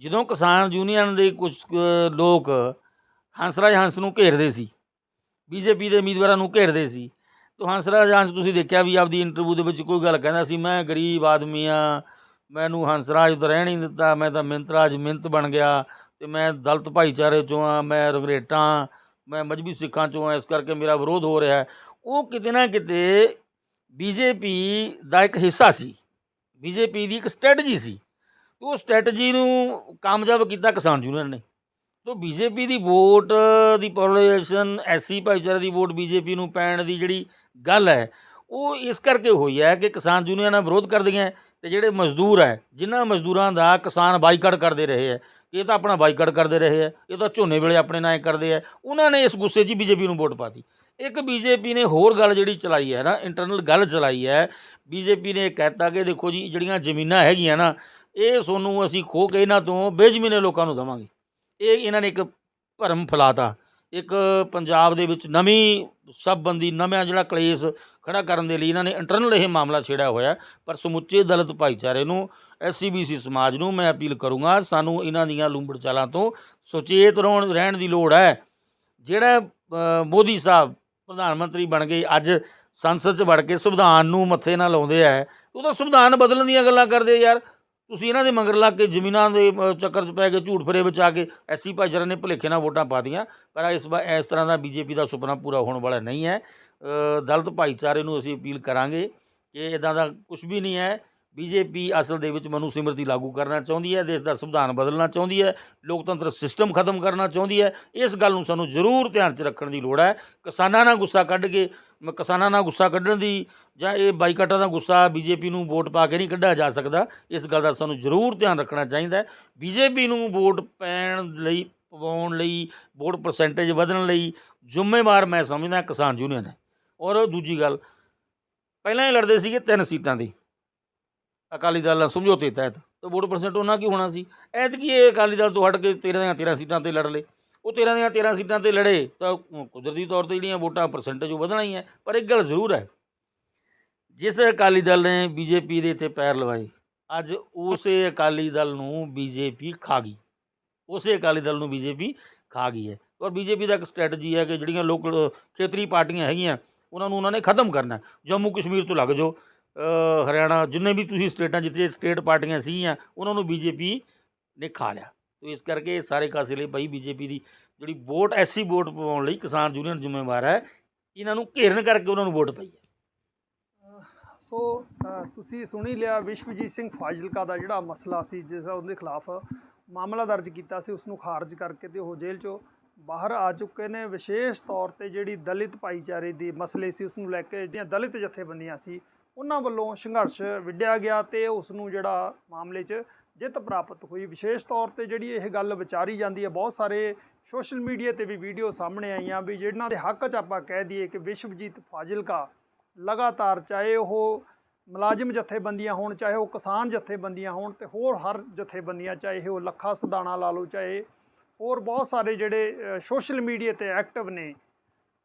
ਜਦੋਂ ਕਿਸਾਨ ਯੂਨੀਅਨ ਦੇ ਕੁਝ ਕੁ ਲੋਕ ਹੰਸਰਾਜ ਹੰਸ ਨੂੰ ਘੇਰਦੇ ਸੀ, ਬੀਜੇਪੀ ਦੇ ਉਮੀਦਵਾਰਾਂ ਨੂੰ ਘੇਰਦੇ ਸੀ ਤਾਂ ਹੰਸਰਾਜ ਹੰਸ, ਤੁਸੀਂ ਦੇਖਿਆ ਵੀ ਆਪਦੀ ਇੰਟਰਵਿਊ ਦੇ ਵਿੱਚ ਕੋਈ ਗੱਲ ਕਹਿੰਦਾ ਸੀ, ਮੈਂ ਗਰੀਬ ਆਦਮੀ ਆ, ਮੈਨੂੰ ਹੰਸਰਾਜ ਤਾਂ ਰਹਿਣ ਹੀ ਨਹੀਂ ਦਿੱਤਾ, ਮੈਂ ਤਾਂ ਮਿੰਤਰਾਜ ਮਿੰਤ ਬਣ ਗਿਆ ਤੇ ਮੈਂ ਦਲਤ ਭਾਈਚਾਰੇ ਚੋਂ ਆ, ਮੈਂ ਰਗਰੇਟਾਂ ਮੈਂ ਮਜਬੀ ਸਿੱਖਾਂ ਚੋਂ ਹਾਂ ਇਸ ਕਰਕੇ ਮੇਰਾ ਵਿਰੋਧ ਹੋ ਰਿਹਾ ਹੈ। ਉਹ ਕਿਤੇ ਨਾ ਕਿਤੇ ਬੀਜੇਪੀ ਦਾ ਇੱਕ ਹਿੱਸਾ ਸੀ, ਬੀਜੇਪੀ ਦੀ ਇੱਕ ਸਟ੍ਰੈਟਜੀ ਸੀ। ਉਹ ਸਟ੍ਰੈਟਜੀ ਨੂੰ ਕਾਮਯਾਬ ਕੀਤਾ ਕਿਸਾਨ ਯੂਨੀਅਨ ਨੇ। ਤੋ ਬੀਜੇਪੀ ਦੀ ਵੋਟ ਦੀ ਪੋਲਰਾਈਜੇਸ਼ਨ, ਐਸੀ ਭਾਈਚਾਰੇ ਦੀ ਵੋਟ ਬੀਜੇਪੀ ਨੂੰ ਪੈਣ ਦੀ ਜਿਹੜੀ ਗੱਲ ਹੈ, ਉਹ ਇਸ ਕਰਕੇ ਹੋਈ ਹੈ ਕਿ ਕਿਸਾਨ ਯੂਨੀਅਨਾਂ ਵਿਰੋਧ ਕਰਦੀਆਂ ਹੈ ਤੇ ਜਿਹੜੇ ਮਜ਼ਦੂਰ ਹੈ, ਜਿਨ੍ਹਾਂ ਮਜ਼ਦੂਰਾਂ ਦਾ ਕਿਸਾਨ ਬਾਈਕਾਟ ਕਰਦੇ ਰਹੇ ਹੈ, ਇਹ ਤਾਂ ਆਪਣਾ ਬਾਈਕਾਟ ਕਰਦੇ ਰਹੇ ਹੈ, ਇਹ ਤਾਂ ਝੋਨੇ ਵੇਲੇ ਆਪਣੇ ਨਾਂ ਕਰਦੇ ਹੈ, ਉਹਨਾਂ ਨੇ ਇਸ ਗੁੱਸੇ 'ਚ ਹੀ ਬੀਜੇਪੀ ਨੂੰ ਵੋਟ ਪਾਤੀ। ਇੱਕ ਬੀਜੇਪੀ ਨੇ ਹੋਰ ਗੱਲ ਜਿਹੜੀ ਚਲਾਈ ਹੈ ਨਾ ਇੰਟਰਨਲ ਗੱਲ ਚਲਾਈ ਹੈ, ਬੀਜੇਪੀ ਨੇ ਇਹ ਕਹਿਤਾ ਕਿ ਦੇਖੋ ਜੀ, ਜਿਹੜੀਆਂ ਜ਼ਮੀਨਾਂ ਹੈਗੀਆਂ ਨਾ, ਇਹ ਤੁਹਾਨੂੰ ਅਸੀਂ ਖੋ ਕੇ ਇਹਨਾਂ ਤੋਂ ਬੇਜ਼ਮੀਨੇ ਲੋਕਾਂ ਨੂੰ ਦੇਵਾਂਗੇ। ਇਹ ਇਹਨਾਂ ਨੇ ਇੱਕ ਭਰਮ ਫੈਲਾਤਾ। ਇੱਕ ਪੰਜਾਬ ਦੇ ਵਿੱਚ ਨਵੀਂ ਸਬਬੰਦੀ ਨਵਾਂ ਜਿਹੜਾ ਕਲੇਸ਼ ਖੜਾ ਕਰਨ ਦੇ ਲਈ ਇਹਨਾਂ ਨੇ ਇੰਟਰਨਲ ਇਹ ਮਾਮਲਾ ਛੇੜਿਆ ਹੋਇਆ ਪਰ ਸਮੁੱਚੇ ਦਲਿਤ ਭਾਈਚਾਰੇ ਨੂੰ ਐਸਸੀਬੀਸੀ ਸਮਾਜ ਨੂੰ ਮੈਂ ਅਪੀਲ ਕਰੂੰਗਾ, ਸਾਨੂੰ ਇਹਨਾਂ ਦੀਆਂ ਲੂੰਬੜ ਚਾਲਾਂ ਤੋਂ ਸੁਚੇਤ ਰਹਿਣ ਰਹਿਣ ਦੀ ਲੋੜ ਹੈ। ਜਿਹੜਾ ਮੋਦੀ ਸਾਹਿਬ ਪ੍ਰਧਾਨ ਮੰਤਰੀ ਬਣ ਗਏ ਅੱਜ ਸੰਸਦ 'ਚ ਵੜ ਕੇ ਸੰਵਿਧਾਨ ਨੂੰ ਮੱਥੇ ਨਾਲ ਲਾਉਂਦੇ ਆ, ਉਹ ਤਾਂ ਸੰਵਿਧਾਨ ਬਦਲਣ ਦੀਆਂ ਗੱਲਾਂ ਕਰਦੇ ਯਾਰ। ਤੁਸੀਂ ਇਹਨਾਂ ਦੇ ਮੰਗਰ ਲੱਗ ਕੇ ਜ਼ਮੀਨਾਂ ਦੇ ਚੱਕਰ 'ਚ ਪੈ ਕੇ ਝੂਠ ਫਰੇ ਵਿੱਚ ਆ ਕੇ ਐਸੀ ਭਾਈਚਾਰੇ ਨੇ ਭੁਲੇਖੇ ਨਾਲ ਵੋਟਾਂ ਪਾਤੀਆਂ। ਪਰ ਇਸ ਵਾਰ ਇਸ ਤਰ੍ਹਾਂ ਦਾ ਬੀਜੇਪੀ ਦਾ ਸੁਪਨਾ ਪੂਰਾ ਹੋਣ ਵਾਲਾ ਨਹੀਂ ਹੈ। ਦਲਤ ਭਾਈਚਾਰੇ ਨੂੰ ਅਸੀਂ ਅਪੀਲ ਕਰਾਂਗੇ ਕਿ ਇਦਾਂ ਦਾ ਕੁਝ ਵੀ ਨਹੀਂ ਹੈ। ਬੀਜੇਪੀ ਅਸਲ ਦੇ ਵਿੱਚ ਮਨੂ ਸਿਮਰਤੀ ਲਾਗੂ ਕਰਨਾ ਚਾਹੁੰਦੀ ਹੈ, ਦੇਸ਼ ਦਾ ਸੰਵਿਧਾਨ ਬਦਲਣਾ ਚਾਹੁੰਦੀ ਹੈ, ਲੋਕਤੰਤਰ ਸਿਸਟਮ ਖਤਮ ਕਰਨਾ ਚਾਹੁੰਦੀ ਹੈ। ਇਸ ਗੱਲ ਨੂੰ ਸਾਨੂੰ ਜ਼ਰੂਰ ਧਿਆਨ 'ਚ ਰੱਖਣ ਦੀ ਲੋੜ ਹੈ। ਕਿਸਾਨਾਂ ਨਾਲ ਗੁੱਸਾ ਕੱਢ ਕੇ, ਮ- ਕਿਸਾਨਾਂ ਨਾਲ ਗੁੱਸਾ ਕੱਢਣ ਦੀ ਜਾਂ ਇਹ ਬਾਈਕਾਟਾਂ ਦਾ ਗੁੱਸਾ ਬੀਜੇਪੀ ਨੂੰ ਵੋਟ ਪਾ ਕੇ ਨਹੀਂ ਕੱਢਿਆ ਜਾ ਸਕਦਾ, ਇਸ ਗੱਲ ਦਾ ਸਾਨੂੰ ਜ਼ਰੂਰ ਧਿਆਨ ਰੱਖਣਾ ਚਾਹੀਦਾ ਹੈ। ਬੀਜੇਪੀ ਨੂੰ ਵੋਟ ਪੈਣ ਲਈ, ਪਵਾਉਣ ਲਈ, ਵੋਟ ਪਰਸੈਂਟੇਜ ਵਧਣ ਲਈ ਜ਼ਿੰਮੇਵਾਰ ਮੈਂ ਸਮਝਦਾ ਕਿਸਾਨ ਯੂਨੀਅਨ ਹੈ। ਔਰ ਦੂਜੀ ਗੱਲ, ਪਹਿਲਾਂ ਹੀ ਲੜਦੇ ਸੀਗੇ ਤਿੰਨ ਸੀਟਾਂ ਦੀ। ਅਕਾਲੀ ਦਲ ਨਾਲ ਸਮਝੌਤੇ ਤਹਿਤ ਤਾਂ ਵੋਟ ਪਰਸੈਂਟ ਉਹਨਾਂ ਕੀ ਹੋਣਾ ਸੀ? ਐਤਕੀ ਇਹ ਅਕਾਲੀ ਦਲ ਤੋਂ ਹਟ ਕੇ 13 ਦੀਆਂ 13 ਸੀਟਾਂ ਤੇ ਲੜ ਲਏ। ਉਹ 13 ਦੀਆਂ 13 ਸੀਟਾਂ ਤੇ ਲੜੇ ਤਾਂ ਕੁਦਰਤੀ ਤੌਰ ਤੇ ਜਿਹੜੀਆਂ ਵੋਟਾਂ ਪਰਸੈਂਟੇਜ ਉਹ ਵਧਣਾ ਹੀ ਹੈ, ਪਰ ਇੱਕ ਗੱਲ ਜ਼ਰੂਰ ਹੈ। ਜਿਸ ਅਕਾਲੀ ਦਲ ਨੇ ਬੀਜੇਪੀ ਦੇ ਇੱਥੇ ਪੈਰ ਲਵਾਏ, ਅੱਜ ਉਸੇ ਅਕਾਲੀ ਦਲ ਨੂੰ ਬੀਜੇਪੀ ਖਾ ਗਈ। ਉਸੇ ਅਕਾਲੀ ਦਲ ਨੂੰ ਬੀਜੇਪੀ ਖਾ ਗਈ ਹੈ। ਔਰ ਬੀਜੇਪੀ ਦਾ ਇੱਕ ਸਟ੍ਰੈਟਜੀ ਹੈ ਕਿ ਜਿਹੜੀਆਂ ਲੋਕਲ ਖੇਤਰੀ ਪਾਰਟੀਆਂ ਹੈਗੀਆਂ, ਉਹਨਾਂ ਨੂੰ ਉਹਨਾਂ ਨੇ ਖਤਮ ਕਰਨਾ ਜੰਮੂ ਕਸ਼ਮੀਰ ਤੋਂ ਲੱਗ ਜਾਓ ਹਰਿਆਣਾ, ਜਿੰਨੇ ਵੀ ਤੁਸੀਂ ਸਟੇਟਾਂ ਜਿੱਥੇ ਸਟੇਟ ਪਾਰਟੀਆਂ ਸੀਗੀਆਂ, ਉਹਨਾਂ ਨੂੰ ਬੀਜੇਪੀ ਨੇ ਖਾ ਲਿਆ। ਤੋ ਇਸ ਕਰਕੇ ਇਹ ਸਾਰੇ ਕਾਸੇ ਲਈ ਭਾਈ ਬੀਜੇਪੀ ਦੀ ਜਿਹੜੀ ਵੋਟ ਐਸੀ ਵੋਟ ਪਵਾਉਣ ਲਈ ਕਿਸਾਨ ਯੂਨੀਅਨ ਜ਼ਿੰਮੇਵਾਰ ਹੈ। ਇਹਨਾਂ ਨੂੰ ਘੇਰਨ ਕਰਕੇ ਉਹਨਾਂ ਨੂੰ ਵੋਟ ਪਈ ਹੈ। ਸੋ ਤੁਸੀਂ ਸੁਣੀ ਲਿਆ ਵਿਸ਼ਵਜੀਤ ਸਿੰਘ ਫਾਜ਼ਿਲਕਾ ਦਾ ਜਿਹੜਾ ਮਸਲਾ ਸੀ, ਜਿਸ ਉਹਦੇ ਖਿਲਾਫ ਮਾਮਲਾ ਦਰਜ ਕੀਤਾ ਸੀ ਉਸ ਨੂੰ ਖਾਰਜ ਕਰਕੇ ਤੇ ਉਹ ਜੇਲ੍ਹ ਚੋਂ ਬਾਹਰ ਆ ਚੁੱਕੇ ਨੇ। ਵਿਸ਼ੇਸ਼ ਤੌਰ ਤੇ ਜਿਹੜੀ ਦਲਿਤ ਭਾਈਚਾਰੇ ਦੀ ਮਸਲੇ ਸੀ ਉਸ ਨੂੰ ਲੈ ਕੇ ਜਿਹੜੀਆਂ ਦਲਿਤ ਜਥੇਬੰਦੀਆਂ ਸੀ, ਉਹਨਾਂ ਵੱਲੋਂ ਸੰਘਰਸ਼ ਵਿੱਢਿਆ ਗਿਆ ਤੇ ਉਸ ਨੂੰ ਜਿਹੜਾ ਮਾਮਲੇ 'ਚ ਜਿੱਤ ਪ੍ਰਾਪਤ ਹੋਈ। ਵਿਸ਼ੇਸ਼ ਤੌਰ ਤੇ ਜਿਹੜੀ ਇਹ ਗੱਲ ਵਿਚਾਰੀ ਜਾਂਦੀ ਹੈ, ਬਹੁਤ ਸਾਰੇ ਸੋਸ਼ਲ ਮੀਡੀਆ ਤੇ ਵੀ ਵੀਡੀਓ ਸਾਹਮਣੇ ਆਈਆਂ ਵੀ ਜਿਹਨਾਂ ਦੇ ਹੱਕ 'ਚ ਆਪਾਂ ਕਹਿ ਦਈਏ ਕਿ ਵਿਸ਼ਵਜੀਤ ਫਾਜ਼ਿਲਕਾ ਲਗਾਤਾਰ ਚਾਹੇ ਉਹ ਮੁਲਾਜ਼ਮ ਜਥੇਬੰਦੀਆਂ ਹੋਣ, ਚਾਹੇ ਉਹ ਕਿਸਾਨ ਜਥੇਬੰਦੀਆਂ ਹੋਣ ਤੇ ਹੋਰ ਹਰ ਜਥੇਬੰਦੀਆਂ, ਚਾਹੇ ਉਹ ਲੱਖਾ ਸਦਾਣਾ ਲਾ ਲਓ, ਚਾਹੇ ਹੋਰ ਬਹੁਤ ਸਾਰੇ ਜਿਹੜੇ ਸੋਸ਼ਲ ਮੀਡੀਆ ਤੇ ਐਕਟਿਵ ਨੇ,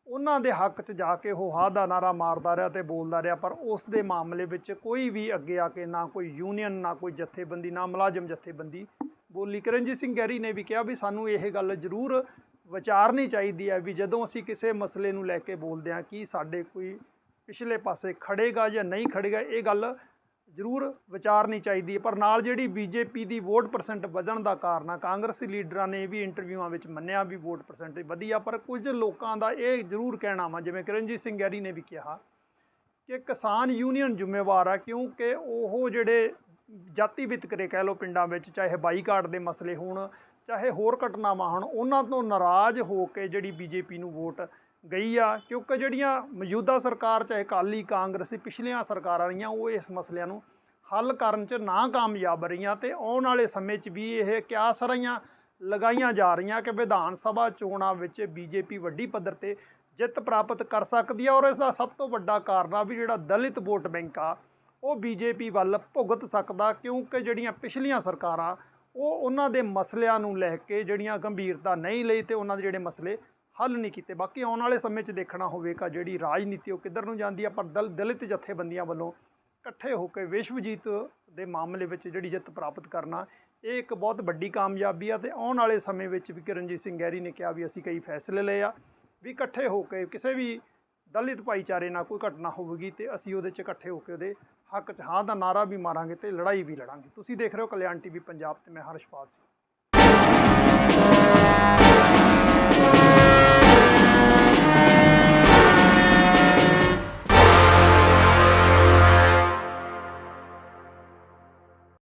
ਉਹਨਾਂ ਦੇ ਹੱਕ 'ਚ ਜਾ ਕੇ ਉਹ ਹਾ ਦਾ ਨਾਰਾ ਮਾਰਦਾ ਰਿਹਾ ਤੇ ਬੋਲਦਾ ਰਿਹਾ, ਪਰ ਉਸ ਦੇ ਮਾਮਲੇ ਵਿੱਚ ਕੋਈ ਵੀ ਅੱਗੇ ਆ ਕੇ ਨਾ ਕੋਈ ਯੂਨੀਅਨ ਨਾ ਕੋਈ ਜਥੇਬੰਦੀ, ਨਾ ਮੁਲਾਜ਼ਮ ਜਥੇਬੰਦੀ ਬੋਲੀ। ਕਰਨਜੀਤ ਸਿੰਘ ਗੈਰੀ ਨੇ ਵੀ ਕਿਹਾ ਵੀ ਸਾਨੂੰ ਇਹ ਗੱਲ ਜ਼ਰੂਰ ਵਿਚਾਰਨੀ ਚਾਹੀਦੀ ਹੈ ਵੀ ਜਦੋਂ ਅਸੀਂ ਕਿਸੇ ਮਸਲੇ ਨੂੰ ਲੈ ਕੇ ਬੋਲਦੇ ਹਾਂ ਕਿ ਸਾਡੇ ਕੋਈ ਪਿਛਲੇ ਪਾਸੇ ਖੜੇਗਾ ਜਾਂ ਨਹੀਂ ਖੜੇਗਾ, ਇਹ ਗੱਲ ਜ਼ਰੂਰ ਵਿਚਾਰਨੀ ਚਾਹੀਦੀ ਹੈ। ਪਰ ਨਾਲ ਜਿਹੜੀ ਬੀਜੇਪੀ ਦੀ ਵੋਟ ਪਰਸੈਂਟ ਵਧਣ ਦਾ ਕਾਰਨ ਆ, ਕਾਂਗਰਸੀ ਲੀਡਰਾਂ ਨੇ ਇਹ ਵੀ ਇੰਟਰਵਿਊਆਂ ਵਿੱਚ ਮੰਨਿਆ ਵੀ ਵੋਟ ਪਰਸੈਂਟ ਵਧੀਆ, ਪਰ ਕੁਝ ਲੋਕਾਂ ਦਾ ਇਹ ਜ਼ਰੂਰ ਕਹਿਣਾ ਵਾ, ਜਿਵੇਂ ਕਿਰਨਜੀਤ ਸਿੰਘ ਗੈਰੀ ਨੇ ਵੀ ਕਿਹਾ ਕਿ ਕਿਸਾਨ ਯੂਨੀਅਨ ਜ਼ਿੰਮੇਵਾਰ ਆ, ਕਿਉਂਕਿ ਉਹ ਜਿਹੜੇ ਜਾਤੀ ਵਿਤਕਰੇ ਕਹਿ ਲਓ ਪਿੰਡਾਂ ਵਿੱਚ, ਚਾਹੇ ਬਾਈਕਾਟ ਦੇ ਮਸਲੇ ਹੋਣ, ਚਾਹੇ ਹੋਰ ਘਟਨਾਵਾਂ ਹੋਣ, ਉਹਨਾਂ ਤੋਂ ਨਾਰਾਜ਼ ਹੋ ਕੇ ਜਿਹੜੀ ਬੀਜੇਪੀ ਨੂੰ ਵੋਟ ਗਈ ਆ, ਕਿਉਂਕਿ ਜਿਹੜੀਆਂ ਮੌਜੂਦਾ ਸਰਕਾਰ, ਚਾਹੇ ਅਕਾਲੀ ਕਾਂਗਰਸੀ ਪਿਛਲੀਆਂ ਸਰਕਾਰਾਂ ਰਹੀਆਂ, ਉਹ ਇਸ ਮਸਲਿਆਂ ਨੂੰ ਹੱਲ ਕਰਨ 'ਚ ਨਾ ਕਾਮਯਾਬ ਰਹੀਆਂ ਤੇ ਆਉਣ ਵਾਲੇ ਸਮੇਂ 'ਚ ਵੀ ਇਹ ਕਿਆਸ ਰਹੀਆਂ, ਲਗਾਈਆਂ ਜਾ ਰਹੀਆਂ ਕਿ ਵਿਧਾਨ ਸਭਾ ਚੋਣਾਂ ਵਿੱਚ ਬੀਜੇਪੀ ਵੱਡੀ ਪੱਧਰ ਤੇ ਜਿੱਤ ਪ੍ਰਾਪਤ ਕਰ ਸਕਦੀ ਹੈ ਔਰ ਇਸ ਦਾ ਸਭ ਤੋਂ ਵੱਡਾ ਕਾਰਨ ਆ ਵੀ ਜਿਹੜਾ ਦਲਿਤ ਵੋਟ ਬੈਂਕ ਆ, ਉਹ ਬੀਜੇਪੀ ਵੱਲ ਭੁਗਤ ਸਕਦਾ, ਕਿਉਂਕਿ ਜਿਹੜੀਆਂ ਪਿਛਲੀਆਂ ਸਰਕਾਰਾਂ, ਉਹ ਉਹਨਾਂ ਦੇ ਮਸਲਿਆਂ ਨੂੰ ਲੈ ਕੇ ਜਿਹੜੀਆਂ ਗੰਭੀਰਤਾ ਨਹੀਂ ਲਈ ਤੇ ਉਹਨਾਂ ਦੇ ਜਿਹੜੇ ਮਸਲੇ ਹੱਲ ਨਹੀਂ ਕੀਤੇ। ਬਾਕੀ ਆਉਣ ਵਾਲੇ ਸਮੇਂ 'ਚ ਦੇਖਣਾ ਹੋਵੇਗਾ ਜਿਹੜੀ ਰਾਜਨੀਤੀ, ਉਹ ਕਿੱਧਰ ਨੂੰ ਜਾਂਦੀ ਆ। ਪਰ ਦਲ, ਦਲਿਤ ਜਥੇਬੰਦੀਆਂ ਵੱਲੋਂ ਇਕੱਠੇ ਹੋ ਕੇ ਵਿਸ਼ਵਜੀਤ ਦੇ ਮਾਮਲੇ ਵਿੱਚ ਜਿਹੜੀ ਜਿੱਤ ਪ੍ਰਾਪਤ ਕਰਨਾ, ਇਹ ਇੱਕ ਬਹੁਤ ਵੱਡੀ ਕਾਮਯਾਬੀ ਆ। ਤੇ ਆਉਣ ਵਾਲੇ ਸਮੇਂ ਵਿੱਚ ਵੀ ਕਿਰਨਜੀਤ ਸਿੰਘ ਗੈਰੀ ਨੇ ਕਿਹਾ ਵੀ ਅਸੀਂ ਕਈ ਫੈਸਲੇ ਲਏ ਆ, ਵੀ ਇਕੱਠੇ ਹੋ ਕੇ ਕਿਸੇ ਵੀ ਦਲਿਤ ਭਾਈਚਾਰੇ ਨਾਲ ਕੋਈ ਘਟਨਾ ਹੋਵੇਗੀ ਤੇ ਅਸੀਂ ਉਹਦੇ 'ਚ ਇਕੱਠੇ ਹੋ ਕੇ ਉਹਦੇ ਹੱਕ 'ਚ ਹਾਂ ਦਾ ਨਾਰਾ ਵੀ ਮਾਰਾਂਗੇ ਤੇ ਲੜਾਈ ਵੀ ਲੜਾਂਗੇ। ਤੁਸੀਂ ਦੇਖ ਰਹੇ ਹੋ ਕਲਿਆਣ ਟੀਵੀ ਪੰਜਾਬ ਤੇ, ਮੈਂ ਹਰਸ਼ਪਾਲ ਸਿੰਘ।